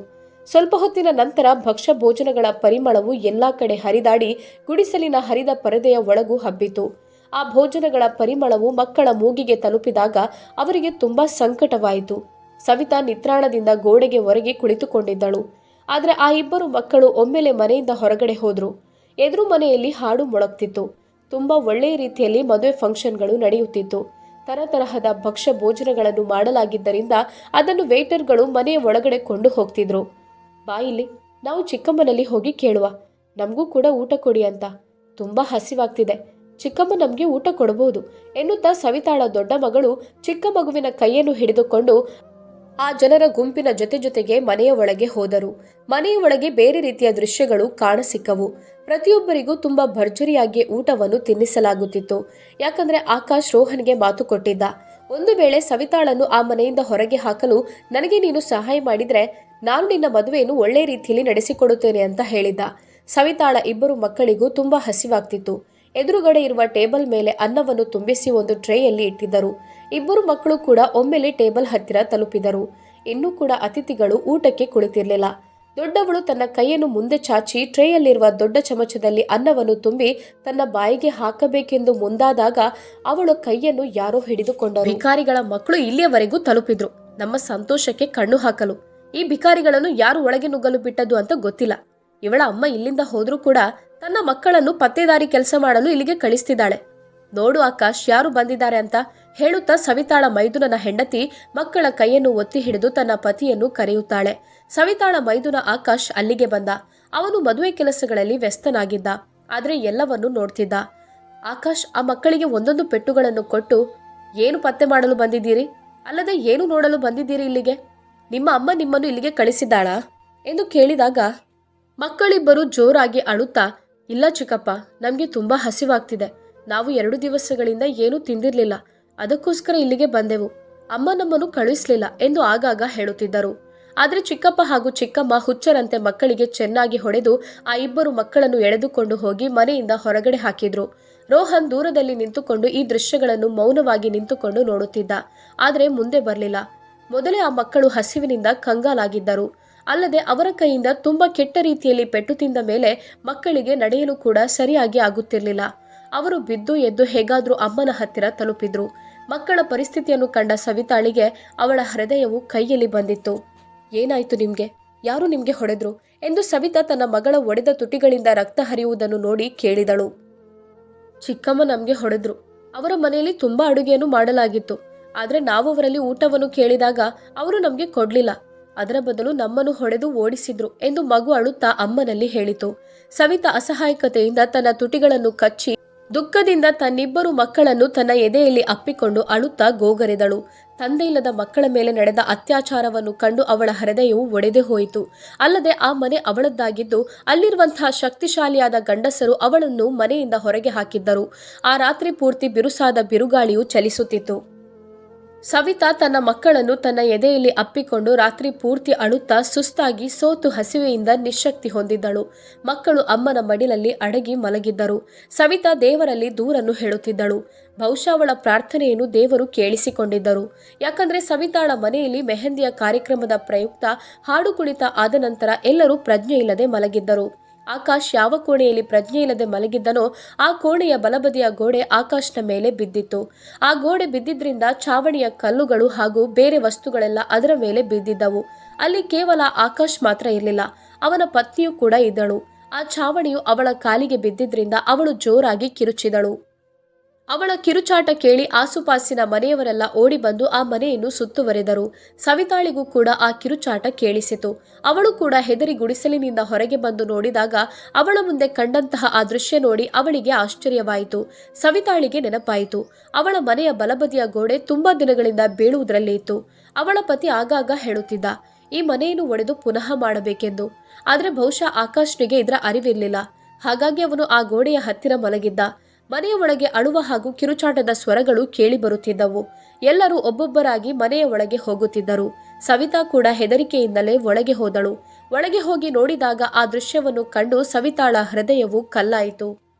ಸ್ವಲ್ಪ ಹೊತ್ತಿನ ನಂತರ ಭಕ್ಷ್ಯ ಭೋಜನಗಳ ಪರಿಮಳವು ಎಲ್ಲಾ ಕಡೆ ಹರಿದಾಡಿ ಗುಡಿಸಲಿನ ಹರಿದ ಪರದೆಯ ಒಳಗೂ ಹಬ್ಬಿತು. ಆ ಭೋಜನಗಳ ಪರಿಮಳವು ಮಕ್ಕಳ ಮೂಗಿಗೆ ತಲುಪಿದಾಗ ಅವರಿಗೆ ತುಂಬಾ ಸಂಕಟವಾಯಿತು. ಸವಿತಾ ನಿತ್ರಾಣದಿಂದ ಗೋಡೆಗೆ ಹೊರಗೆ ಕುಳಿತುಕೊಂಡಿದ್ದಳು. ಆದರೆ ಆ ಇಬ್ಬರು ಮಕ್ಕಳು ಒಮ್ಮೆಲೆ ಮನೆಯಿಂದ ಹೊರಗಡೆ ಹೋದರು. ಎದುರು ಮನೆಯಲ್ಲಿ ಹಾಡು ಮೊಳಗ್ತಿತ್ತು. ತುಂಬ ಒಳ್ಳೆಯ ರೀತಿಯಲ್ಲಿ ಮದುವೆ ಫಂಕ್ಷನ್ಗಳು ನಡೆಯುತ್ತಿತ್ತು. ತರತರಹದ ಭಕ್ಷ್ಯ ಭೋಜನಗಳನ್ನು ಮಾಡಲಾಗಿದ್ದರಿಂದ ಅದನ್ನು ವೇಟರ್ಗಳು ಮನೆಯ ಒಳಗಡೆ ಕೊಂಡು ಹೋಗ್ತಿದ್ರು. ಬಾಯಿಲಿ ನಾವು ಚಿಕ್ಕಮ್ಮನಲ್ಲಿ ಹೋಗಿ ಕೇಳುವ. ನಮಗೂ ಕೂಡ ಊಟ ಕೊಡಿ ಅಂತ. ತುಂಬ ಹಸಿವಾಗ್ತಿದೆ. ಚಿಕ್ಕಮ್ಮ ನಮಗೆ ಊಟ ಕೊಡಬಹುದು ಎನ್ನುತ್ತಾ ಸವಿತಾಳ ದೊಡ್ಡ ಮಗಳು ಚಿಕ್ಕ ಮಗುವಿನ ಕೈಯನ್ನು ಹಿಡಿದುಕೊಂಡು ಆ ಜನರ ಗುಂಪಿನ ಜೊತೆ ಜೊತೆಗೆ ಮನೆಯ ಒಳಗೆ ಹೋದರು. ಮನೆಯ ಒಳಗೆ ಬೇರೆ ರೀತಿಯ ದೃಶ್ಯಗಳು ಕಾಣಸಿಕ್ಕವು. ಪ್ರತಿಯೊಬ್ಬರಿಗೂ ತುಂಬಾ ಭರ್ಜರಿಯಾಗಿ ಊಟವನ್ನು ತಿನ್ನಿಸಲಾಗುತ್ತಿತ್ತು. ಯಾಕಂದ್ರೆ ಆಕಾಶ್ ರೋಹನ್ಗೆ ಮಾತು ಕೊಟ್ಟಿದ್ದ. ಒಂದು ವೇಳೆ ಸವಿತಾಳನ್ನು ಆ ಮನೆಯಿಂದ ಹೊರಗೆ ಹಾಕಲು ನನಗೆ ನೀನು ಸಹಾಯ ಮಾಡಿದ್ರೆ ನಾನು ನಿನ್ನ ಮದುವೆಯನ್ನು ಒಳ್ಳೆ ರೀತಿಯಲ್ಲಿ ನಡೆಸಿಕೊಡುತ್ತೇನೆ ಅಂತ ಹೇಳಿದ್ದ. ಸವಿತಾಳ ಇಬ್ಬರು ಮಕ್ಕಳಿಗೂ ತುಂಬಾ ಹಸಿವಾಗ್ತಿತ್ತು. ಎದುರುಗಡೆ ಇರುವ ಟೇಬಲ್ ಮೇಲೆ ಅನ್ನವನ್ನು ತುಂಬಿಸಿ ಒಂದು ಟ್ರೇಯಲ್ಲಿ ಇಟ್ಟಿದ್ದರು. ಇಬ್ಬರು ಮಕ್ಕಳು ಕೂಡ ಒಮ್ಮೆಲೆ ಟೇಬಲ್ ಹತ್ತಿರ ತಲುಪಿದರು. ಇನ್ನೂ ಕೂಡ ಅತಿಥಿಗಳು ಊಟಕ್ಕೆ ಕುಳಿತಿರಲಿಲ್ಲ. ದೊಡ್ಡವಳು ತನ್ನ ಕೈಯನ್ನು ಮುಂದೆ ಚಾಚಿ ಟ್ರೇಯಲ್ಲಿರುವ ದೊಡ್ಡ ಚಮಚದಲ್ಲಿ ಅನ್ನವನ್ನು ತುಂಬಿ ತನ್ನ ಬಾಯಿಗೆ ಹಾಕಬೇಕೆಂದು ಮುಂದಾದಾಗ ಅವಳ ಕೈಯನ್ನು ಯಾರೋ ಹಿಡಿದುಕೊಂಡರು. ಭಿಕಾರಿಗಳ ಮಕ್ಕಳು ಇಲ್ಲಿಯವರೆಗೂ ತಲುಪಿದ್ರು. ನಮ್ಮ ಸಂತೋಷಕ್ಕೆ ಕಣ್ಣು ಹಾಕಲು. ಈ ಭಿಕಾರಿಗಳನ್ನು ಯಾರು ಒಳಗೆ ನುಗ್ಗಲು ಬಿಟ್ಟದ್ದು ಅಂತ ಗೊತ್ತಿಲ್ಲ. ಇವಳ ಅಮ್ಮ ಇಲ್ಲಿಂದ ಹೋದ್ರೂ ಕೂಡ ತನ್ನ ಮಕ್ಕಳನ್ನು ಪತ್ತೆದಾರಿ ಕೆಲಸ ಮಾಡಲು ಇಲ್ಲಿಗೆ ಕಳಿಸ್ತಿದ್ದಾಳೆ. ನೋಡು ಆಕಾಶ್, ಯಾರು ಬಂದಿದ್ದಾರೆ ಅಂತ ಹೇಳುತ್ತಾ ಸವಿತಾಳ ಮೈದುನನ ಹೆಂಡತಿ ಮಕ್ಕಳ ಕೈಯನ್ನು ಒತ್ತಿ ಹಿಡಿದು ತನ್ನ ಪತಿಯನ್ನು ಕರೆಯುತ್ತಾಳೆ. ಸವಿತಾಳ ಮೈದುನ ಆಕಾಶ್ ಅಲ್ಲಿಗೆ ಬಂದ. ಅವನು ಮದುವೆ ಕೆಲಸಗಳಲ್ಲಿ ವ್ಯಸ್ತನಾಗಿದ್ದ. ಆದರೆ ಎಲ್ಲವನ್ನು ನೋಡ್ತಿದ್ದ. ಆಕಾಶ್, ಆ ಮಕ್ಕಳಿಗೆ ಒಂದೊಂದು ಪೆಟ್ಟುಗಳನ್ನು ಕೊಟ್ಟು, ಏನು ಪತ್ತೆ ಮಾಡಲು ಬಂದಿದ್ದೀರಿ? ಅಲ್ಲದೆ ಏನು ನೋಡಲು ಬಂದಿದ್ದೀರಿ ಇಲ್ಲಿಗೆ? ನಿಮ್ಮ ಅಮ್ಮ ನಿಮ್ಮನ್ನು ಇಲ್ಲಿಗೆ ಕಳಿಸಿದ್ದಾಳಾ? ಎಂದು ಕೇಳಿದಾಗ ಮಕ್ಕಳಿಬ್ಬರು ಜೋರಾಗಿ ಅಳುತ್ತಾ ಇಲ್ಲ ಚಿಕ್ಕಪ್ಪ, ನಮಗೆ ತುಂಬಾ ಹಸಿವಾಗ್ತಿದೆ. ನಾವು ಎರಡು ದಿವಸಗಳಿಂದ ಏನೂ ತಿಂದಿರಲಿಲ್ಲ. ಅದಕ್ಕೋಸ್ಕರ ಇಲ್ಲಿಗೆ ಬಂದೆವು. ಅಮ್ಮ ನಮ್ಮನ್ನು ಕಳುಹಿಸ್ಲಿಲ್ಲ ಎಂದು ಆಗಾಗ ಹೇಳುತ್ತಿದ್ದರು. ಆದರೆ ಚಿಕ್ಕಪ್ಪ ಹಾಗೂ ಚಿಕ್ಕಮ್ಮ ಹುಚ್ಚರಂತೆ ಮಕ್ಕಳಿಗೆ ಚೆನ್ನಾಗಿ ಹೊಡೆದು ಆ ಇಬ್ಬರು ಮಕ್ಕಳನ್ನು ಎಳೆದುಕೊಂಡು ಹೋಗಿ ಮನೆಯಿಂದ ಹೊರಗಡೆ ಹಾಕಿದ್ರು. ರೋಹನ್ ದೂರದಲ್ಲಿ ನಿಂತುಕೊಂಡು ಈ ದೃಶ್ಯಗಳನ್ನು ಮೌನವಾಗಿ ನಿಂತುಕೊಂಡು ನೋಡುತ್ತಿದ್ದ. ಆದರೆ ಮುಂದೆ ಬರಲಿಲ್ಲ. ಮೊದಲೇ ಆ ಮಕ್ಕಳು ಹಸಿವಿನಿಂದ ಕಂಗಾಲಾಗಿದ್ದರು. ಅಲ್ಲದೆ ಅವರ ಕೈಯಿಂದ ತುಂಬಾ ಕೆಟ್ಟ ರೀತಿಯಲ್ಲಿ ಪೆಟ್ಟು ತಿಂದ ಮೇಲೆ ಮಕ್ಕಳಿಗೆ ನಡೆಯಲು ಕೂಡ ಸರಿಯಾಗಿ ಆಗುತ್ತಿರಲಿಲ್ಲ. ಅವರು ಬಿದ್ದು ಎದ್ದು ಹೇಗಾದರೂ ಅಮ್ಮನ ಹತ್ತಿರ ತಲುಪಿದ್ರು. ಮಕ್ಕಳ ಪರಿಸ್ಥಿತಿಯನ್ನು ಕಂಡ ಸವಿತಾಳಿಗೆ ಅವಳ ಹೃದಯವು ಕೈಯಲ್ಲಿ ಬಂದಿತ್ತು. ಏನಾಯ್ತು ನಿಮಗೆ? ಯಾರು ನಿಮಗೆ ಹೊಡೆದ್ರು? ಎಂದು ಸವಿತಾ ತನ್ನ ಮಗಳ ಒಡೆದ ತುಟಿಗಳಿಂದ ರಕ್ತ ಹರಿಯುವುದನ್ನು ನೋಡಿ ಕೇಳಿದಳು. ಚಿಕ್ಕಮ್ಮ ನಮಗೆ ಹೊಡೆದ್ರು. ಅವರ ಮನೆಯಲ್ಲಿ ತುಂಬಾ ಅಡುಗೆಯನ್ನು ಮಾಡಲಾಗಿತ್ತು. ಆದರೆ ನಾವು ಅವರಲ್ಲಿ ಊಟವನ್ನು ಕೇಳಿದಾಗ ಅವರು ನಮಗೆ ಕೊಡ್ಲಿಲ್ಲ. ಅದರ ಬದಲು ನಮ್ಮನ್ನು ಹೊಡೆದು ಓಡಿಸಿದ್ರು ಎಂದು ಮಗು ಅಳುತ್ತಾ ಅಮ್ಮನಲ್ಲಿ ಹೇಳಿತು. ಸವಿತಾ ಅಸಹಾಯಕತೆಯಿಂದ ತನ್ನ ತುಟಿಗಳನ್ನು ಕಚ್ಚಿ ದುಃಖದಿಂದ ತನ್ನಿಬ್ಬರು ಮಕ್ಕಳನ್ನು ತನ್ನ ಎದೆಯಲ್ಲಿ ಅಪ್ಪಿಕೊಂಡು ಅಳುತ್ತಾ ಗೋಗರೆದಳು. ತಂದೆಯಿಲ್ಲದ ಮಕ್ಕಳ ಮೇಲೆ ನಡೆದ ಅತ್ಯಾಚಾರವನ್ನು ಕಂಡು ಅವಳ ಹೃದಯವು ಒಡೆದೇ ಹೋಯಿತು. ಅಲ್ಲದೆ ಆ ಮನೆ ಅವಳದ್ದಾಗಿದ್ದು ಅಲ್ಲಿರುವಂತಹ ಶಕ್ತಿಶಾಲಿಯಾದ ಗಂಡಸರು ಅವಳನ್ನು ಮನೆಯಿಂದ ಹೊರಗೆ ಹಾಕಿದ್ದರು. ಆ ರಾತ್ರಿ ಪೂರ್ತಿ ಬಿರುಸಾದ ಬಿರುಗಾಳಿಯು ಚಲಿಸುತ್ತಿತ್ತು. ಸವಿತಾ ತನ್ನ ಮಕ್ಕಳನ್ನು ತನ್ನ ಎದೆಯಲ್ಲಿ ಅಪ್ಪಿಕೊಂಡು ರಾತ್ರಿ ಪೂರ್ತಿ ಅಳುತ್ತಾ ಸುಸ್ತಾಗಿ ಸೋತು ಹಸಿವೆಯಿಂದ ನಿಶಕ್ತಿ ಹೊಂದಿದ್ದಳು. ಮಕ್ಕಳು ಅಮ್ಮನ ಮಡಿಲಲ್ಲಿ ಅಡಗಿ ಮಲಗಿದ್ದರು. ಸವಿತಾ ದೇವರಲ್ಲಿ ದೂರನ್ನು ಹೇಳುತ್ತಿದ್ದಳು. ಬಹುಶಃ ಪ್ರಾರ್ಥನೆಯನ್ನು ದೇವರು ಕೇಳಿಸಿಕೊಂಡಿದ್ದರು. ಯಾಕಂದ್ರೆ ಸವಿತಾಳ ಮನೆಯಲ್ಲಿ ಮೆಹಂದಿಯ ಕಾರ್ಯಕ್ರಮದ ಪ್ರಯುಕ್ತ ಹಾಡು ಕುಳಿತ ಆದ ನಂತರ ಎಲ್ಲರೂ ಪ್ರಜ್ಞೆ ಇಲ್ಲದೆ ಮಲಗಿದ್ದರು. ಆಕಾಶ್ ಯಾವ ಕೋಣೆಯಲ್ಲಿ ಪ್ರಜ್ಞೆ ಇಲ್ಲದೆ ಮಲಗಿದ್ದನೋ ಆ ಕೋಣೆಯ ಬಲಬದಿಯ ಗೋಡೆ ಆಕಾಶ್ನ ಮೇಲೆ ಬಿದ್ದಿತ್ತು. ಆ ಗೋಡೆ ಬಿದ್ದಿದ್ರಿಂದ ಚಾವಣಿಯ ಕಲ್ಲುಗಳು ಹಾಗೂ ಬೇರೆ ವಸ್ತುಗಳೆಲ್ಲ ಅದರ ಮೇಲೆ ಬಿದ್ದಿದ್ದವು. ಅಲ್ಲಿ ಕೇವಲ ಆಕಾಶ್ ಮಾತ್ರ ಇರಲಿಲ್ಲ. ಅವನ ಪತ್ನಿಯೂ ಕೂಡ ಇದ್ದಳು. ಆ ಚಾವಣಿಯು ಅವಳ ಕಾಲಿಗೆ ಬಿದ್ದಿದ್ರಿಂದ ಅವಳು ಜೋರಾಗಿ ಕಿರುಚಿದಳು. ಅವಳ ಕಿರುಚಾಟ ಕೇಳಿ ಆಸುಪಾಸಿನ ಮನೆಯವರೆಲ್ಲ ಓಡಿ ಬಂದು ಆ ಮನೆಯನ್ನು ಸುತ್ತುವರೆದರು. ಸವಿತಾಳಿಗೂ ಕೂಡ ಆ ಕಿರುಚಾಟ ಕೇಳಿಸಿತು. ಅವಳು ಕೂಡ ಹೆದರಿ ಗುಡಿಸಲಿನಿಂದ ಹೊರಗೆ ಬಂದು ನೋಡಿದಾಗ ಅವಳ ಮುಂದೆ ಕಂಡಂತಹ ಆ ದೃಶ್ಯ ನೋಡಿ ಅವಳಿಗೆ ಆಶ್ಚರ್ಯವಾಯಿತು. ಸವಿತಾಳಿಗೆ ನೆನಪಾಯಿತು. ಅವಳ ಮನೆಯ ಬಲಬದಿಯ ಗೋಡೆ ತುಂಬಾ ದಿನಗಳಿಂದ ಬೀಳುವುದರಲ್ಲಿ ಇತ್ತು. ಅವಳ ಪತಿ ಆಗಾಗ ಹೇಳುತ್ತಿದ್ದ, ಈ ಮನೆಯನ್ನು ಒಡೆದು ಪುನಃ ಮಾಡಬೇಕೆಂದು. ಆದರೆ ಬಹುಶಃ ಆಕಾಶ್ನಿಗೆ ಇದರ ಅರಿವಿರಲಿಲ್ಲ. ಹಾಗಾಗಿ ಅವನು ಆ ಗೋಡೆಯ ಹತ್ತಿರ ಮಲಗಿದ್ದ. ಮನೆಯ ಒಳಗೆ ಅಳುವ ಹಾಗೂ ಕಿರುಚಾಟದ ಸ್ವರಗಳು ಕೇಳಿ ಬರುತ್ತಿದ್ದವು. ಎಲ್ಲರೂ ಒಬ್ಬೊಬ್ಬರಾಗಿ ಮನೆಯ ಒಳಗೆ ಹೋಗುತ್ತಿದ್ದರು. ಸವಿತಾ ಕೂಡ ಹೆದರಿಕೆಯಿಂದಲೇ ಒಳಗೆ ಹೋದಳು. ಒಳಗೆ ಹೋಗಿ ನೋಡಿದಾಗ ಆ ದೃಶ್ಯವನ್ನು ಕಂಡು ಸವಿತಾಳ ಹೃದಯವು ಕಲ್ಲಾಯಿತು.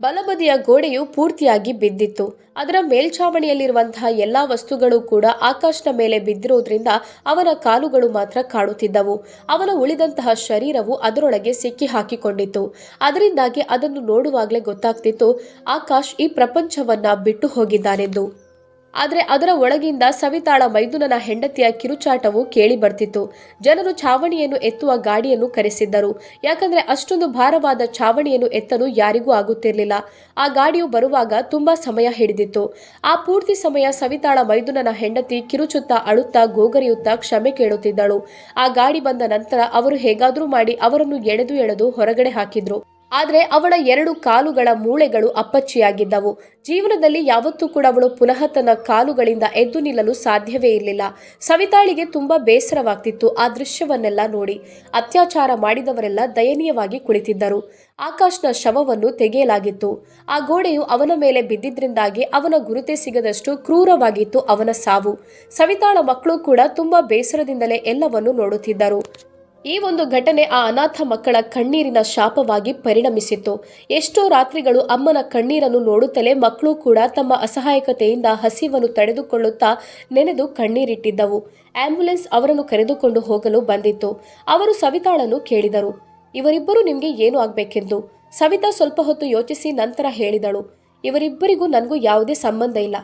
ಬಲಬದಿಯ ಗೋಡೆಯು ಪೂರ್ತಿಯಾಗಿ ಬಿದ್ದಿತ್ತು. ಅದರ ಮೇಲ್ಛಾವಣಿಯಲ್ಲಿರುವಂತಹ ಎಲ್ಲಾ ವಸ್ತುಗಳು ಕೂಡ ಆಕಾಶದ ಮೇಲೆ ಬಿದ್ದಿರೋದ್ರಿಂದ ಅವನ ಕಾಲುಗಳು ಮಾತ್ರ ಕಾಣುತ್ತಿದ್ದವು ಅವನ ಉಳಿದಂತಹ ಶರೀರವು ಅದರೊಳಗೆ ಸಿಕ್ಕಿ ಹಾಕಿಕೊಂಡಿತ್ತು ಅದರಿಂದಾಗಿ ಅದನ್ನು ನೋಡುವಾಗಲೇ ಗೊತ್ತಾಗ್ತಿತ್ತು, ಆಕಾಶ್ ಈ ಪ್ರಪಂಚವನ್ನ ಬಿಟ್ಟು ಹೋಗಿದ್ದಾನೆಂದು. ಆದರೆ ಅದರ ಒಳಗಿಂದ ಸವಿತಾಳ ಮೈದುನನ ಹೆಂಡತಿಯ ಕಿರುಚಾಟವು ಕೇಳಿ ಬರ್ತಿತ್ತು. ಜನರು ಛಾವಣಿಯನ್ನು ಎತ್ತುವ ಗಾಡಿಯನ್ನು ಕರೆಸಿದ್ದರು. ಯಾಕಂದ್ರೆ ಅಷ್ಟೊಂದು ಭಾರವಾದ ಛಾವಣಿಯನ್ನು ಎತ್ತಲು ಯಾರಿಗೂ ಆಗುತ್ತಿರಲಿಲ್ಲ. ಆ ಗಾಡಿಯು ಬರುವಾಗ ತುಂಬಾ ಸಮಯ ಹಿಡಿದಿತ್ತು. ಆ ಪೂರ್ತಿ ಸಮಯ ಸವಿತಾಳ ಮೈದುನನ ಹೆಂಡತಿ ಕಿರುಚುತ್ತಾ ಅಳುತ್ತಾ ಗೋಗರಿಯುತ್ತಾ ಕ್ಷಮೆ ಕೇಳುತ್ತಿದ್ದಳು. ಆ ಗಾಡಿ ಬಂದ ನಂತರ ಅವರು ಹೇಗಾದರೂ ಮಾಡಿ ಅವರನ್ನು ಎಳೆದು ಎಳೆದು ಹೊರಗಡೆ ಹಾಕಿದ್ರು. ಆದರೆ ಅವಳ ಎರಡು ಕಾಲುಗಳ ಮೂಳೆಗಳು ಅಪ್ಪಚ್ಚಿಯಾಗಿದ್ದವು. ಜೀವನದಲ್ಲಿ ಯಾವತ್ತೂ ಕೂಡ ಅವಳು ಪುನಃ ತನ್ನ ಕಾಲುಗಳಿಂದ ಎದ್ದು ನಿಲ್ಲಲು ಸಾಧ್ಯವೇ ಇರಲಿಲ್ಲ. ಸವಿತಾಳಿಗೆ ತುಂಬಾ ಬೇಸರವಾಗ್ತಿತ್ತು ಆ ದೃಶ್ಯವನ್ನೆಲ್ಲ ನೋಡಿ. ಅತ್ಯಾಚಾರ ಮಾಡಿದವರೆಲ್ಲ ದಯನೀಯವಾಗಿ ಕುಳಿತಿದ್ದರು. ಆಕಾಶ್ನ ಶವವನ್ನು ತೆಗೆಯಲಾಗಿತ್ತು. ಆ ಗೋಡೆಯು ಅವನ ಮೇಲೆ ಬಿದ್ದಿದ್ರಿಂದಾಗಿ ಅವನ ಗುರುತೆ ಸಿಗದಷ್ಟು ಕ್ರೂರವಾಗಿತ್ತು ಅವನ ಸಾವು. ಸವಿತಾಳ ಮಕ್ಕಳು ಕೂಡ ತುಂಬಾ ಬೇಸರದಿಂದಲೇ ಎಲ್ಲವನ್ನು ನೋಡುತ್ತಿದ್ದರು. ಈ ಒಂದು ಘಟನೆ ಆ ಅನಾಥ ಮಕ್ಕಳ ಕಣ್ಣೀರಿನ ಶಾಪವಾಗಿ ಪರಿಣಮಿಸಿತ್ತು. ಎಷ್ಟೋ ರಾತ್ರಿಗಳು ಅಮ್ಮನ ಕಣ್ಣೀರನ್ನು ನೋಡುತ್ತಲೇ ಮಕ್ಕಳು ಕೂಡ ತಮ್ಮ ಅಸಹಾಯಕತೆಯಿಂದ ಹಸಿವನ್ನು ತಡೆದುಕೊಳ್ಳುತ್ತಾ ನೆನೆದು ಕಣ್ಣೀರಿಟ್ಟಿದ್ದವು. ಆಂಬ್ಯುಲೆನ್ಸ್ ಅವರನ್ನು ಕರೆದುಕೊಂಡು ಹೋಗಲು ಬಂದಿತ್ತು. ಅವರು ಸವಿತಾಳನ್ನು ಕೇಳಿದರು. ಇವರಿಬ್ಬರು ನಿಮಗೆ ಏನು ಆಗಬೇಕೆಂದು? ಸವಿತಾ ಸ್ವಲ್ಪ ಹೊತ್ತು ಯೋಚಿಸಿ ನಂತರ ಹೇಳಿದಳು. ಇವರಿಬ್ಬರಿಗೂ ನನಗೂ ಯಾವುದೇ ಸಂಬಂಧ ಇಲ್ಲ.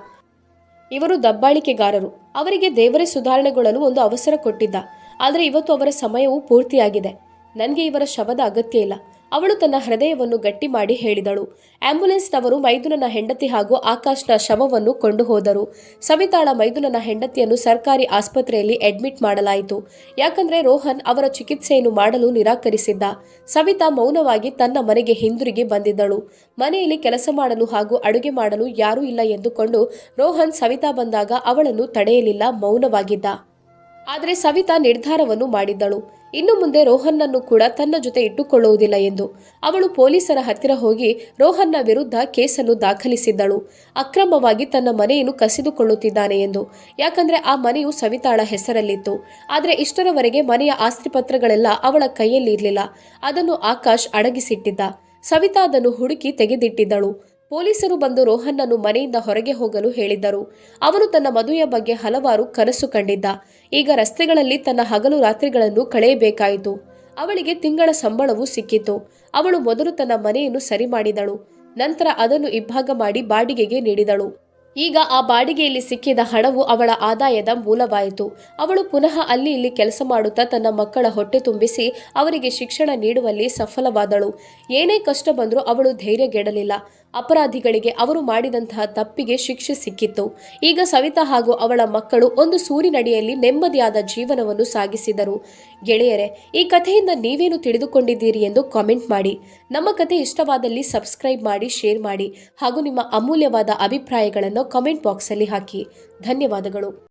ಇವರು ದಬ್ಬಾಳಿಕೆಗಾರರು. ಅವರಿಗೆ ದೇವರೇ ಸುಧಾರಣೆಗೊಳ್ಳಲು ಒಂದು ಅವಸರ ಕೊಟ್ಟಿದ್ದ. ಆದರೆ ಇವತ್ತು ಅವರ ಸಮಯವು ಪೂರ್ತಿಯಾಗಿದೆ. ನನಗೆ ಇವರ ಶವದ ಅಗತ್ಯ ಇಲ್ಲ. ಅವಳು ತನ್ನ ಹೃದಯವನ್ನು ಗಟ್ಟಿ ಮಾಡಿ ಹೇಳಿದಳು. ಆಂಬ್ಯುಲೆನ್ಸ್ನವರು ಮೈದುನನ ಹೆಂಡತಿ ಹಾಗೂ ಆಕಾಶ್ನ ಶವವನ್ನು ಕೊಂಡು ಹೋದರು. ಸವಿತಾಳ ಮೈದುನನ ಹೆಂಡತಿಯನ್ನು ಸರ್ಕಾರಿ ಆಸ್ಪತ್ರೆಯಲ್ಲಿ ಅಡ್ಮಿಟ್ ಮಾಡಲಾಯಿತು. ಯಾಕಂದ್ರೆ ರೋಹನ್ ಅವರ ಚಿಕಿತ್ಸೆಯನ್ನು ಮಾಡಲು ನಿರಾಕರಿಸಿದ್ದ. ಸವಿತಾ ಮೌನವಾಗಿ ತನ್ನ ಮನೆಗೆ ಹಿಂದಿರುಗಿ ಬಂದಿದ್ದಳು. ಮನೆಯಲ್ಲಿ ಕೆಲಸ ಮಾಡಲು ಹಾಗೂ ಅಡುಗೆ ಮಾಡಲು ಯಾರೂ ಇಲ್ಲ ಎಂದುಕೊಂಡು ರೋಹನ್ ಸವಿತಾ ಬಂದಾಗ ಅವಳನ್ನು ತಡೆಯಲಿಲ್ಲ, ಮೌನವಾಗಿದ್ದ. ಆದರೆ ಸವಿತಾ ನಿರ್ಧಾರವನ್ನು ಮಾಡಿದ್ದಳು. ಇನ್ನು ಮುಂದೆ ರೋಹನ್ನನ್ನು ಕೂಡ ತನ್ನ ಜೊತೆ ಇಟ್ಟುಕೊಳ್ಳುವುದಿಲ್ಲ ಎಂದು. ಅವಳು ಪೊಲೀಸರ ಹತ್ತಿರ ಹೋಗಿ ರೋಹನ್ನ ವಿರುದ್ಧ ಕೇಸನ್ನು ದಾಖಲಿಸಿದ್ದಳು. ಅಕ್ರಮವಾಗಿ ತನ್ನ ಮನೆಯನ್ನು ಕಸಿದುಕೊಳ್ಳುತ್ತಿದ್ದಾನೆ ಎಂದು. ಯಾಕಂದ್ರೆ ಆ ಮನೆಯು ಸವಿತಾಳ ಹೆಸರಲ್ಲಿತ್ತು. ಆದರೆ ಇಷ್ಟರವರೆಗೆ ಮನೆಯ ಆಸ್ತಿ ಪತ್ರಗಳೆಲ್ಲ ಅವಳ ಕೈಯಲ್ಲಿ ಇರಲಿಲ್ಲ ಅದನ್ನು ಆಕಾಶ್ ಅಡಗಿಸಿಟ್ಟಿದ್ದ. ಸವಿತಾ ಅದನ್ನು ಹುಡುಕಿ ತೆಗೆದಿಟ್ಟಿದ್ದಳು. ಪೊಲೀಸರು ಬಂದು ರೋಹನ್ನನ್ನು ಮನೆಯಿಂದ ಹೊರಗೆ ಹೋಗಲು ಹೇಳಿದ್ದರು. ಅವನು ತನ್ನ ಮದುವೆಯ ಬಗ್ಗೆ ಹಲವಾರು ಕನಸು ಕಂಡಿದ್ದ. ಈಗ ರಸ್ತೆಗಳಲ್ಲಿ ತನ್ನ ಹಗಲು ರಾತ್ರಿಗಳನ್ನು ಕಳೆಯಬೇಕಾಯಿತು. ಅವಳಿಗೆ ತಿಂಗಳ ಸಂಬಳವೂ ಸಿಕ್ಕಿತು. ಅವಳು ಮೊದಲು ತನ್ನ ಮನೆಯನ್ನು ಸರಿ ಮಾಡಿದಳು. ನಂತರ ಅದನ್ನು ಇಬ್ಬಾಗ ಮಾಡಿ ಬಾಡಿಗೆಗೆ ನೀಡಿದಳು. ಈಗ ಆ ಬಾಡಿಗೆಯಲ್ಲಿ ಸಿಕ್ಕಿದ ಹಣವು ಅವಳ ಆದಾಯದ ಮೂಲವಾಯಿತು. ಅವಳು ಪುನಃ ಅಲ್ಲಿ ಇಲ್ಲಿ ಕೆಲಸ ಮಾಡುತ್ತಾ ತನ್ನ ಮಕ್ಕಳ ಹೊಟ್ಟೆ ತುಂಬಿಸಿ ಅವರಿಗೆ ಶಿಕ್ಷಣ ನೀಡುವಲ್ಲಿ ಸಫಲವಾದಳು. ಏನೇ ಕಷ್ಟ ಬಂದರೂ ಅವಳು ಧೈರ್ಯಗೆಡಲಿಲ್ಲ. ಅಪರಾಧಿಗಳಿಗೆ ಅವರು ಮಾಡಿದಂತಹ ತಪ್ಪಿಗೆ ಶಿಕ್ಷೆ ಸಿಕ್ಕಿತ್ತು. ಈಗ ಸವಿತಾ ಹಾಗೂ ಅವಳ ಮಕ್ಕಳು ಒಂದು ಸೂರಿನಡಿಯಲ್ಲಿ ನೆಮ್ಮದಿಯಾದ ಜೀವನವನ್ನು ಸಾಗಿಸಿದರು. ಗೆಳೆಯರೆ, ಈ ಕಥೆಯಿಂದ ನೀವೇನು ತಿಳಿದುಕೊಂಡಿದ್ದೀರಿ ಎಂದು ಕಾಮೆಂಟ್ ಮಾಡಿ. ನಮ್ಮ ಕಥೆ ಇಷ್ಟವಾದಲ್ಲಿ ಸಬ್ಸ್ಕ್ರೈಬ್ ಮಾಡಿ, ಶೇರ್ ಮಾಡಿ ಹಾಗೂ ನಿಮ್ಮ ಅಮೂಲ್ಯವಾದ ಅಭಿಪ್ರಾಯಗಳನ್ನು ಕಾಮೆಂಟ್ ಬಾಕ್ಸಲ್ಲಿ ಹಾಕಿ. ಧನ್ಯವಾದಗಳು.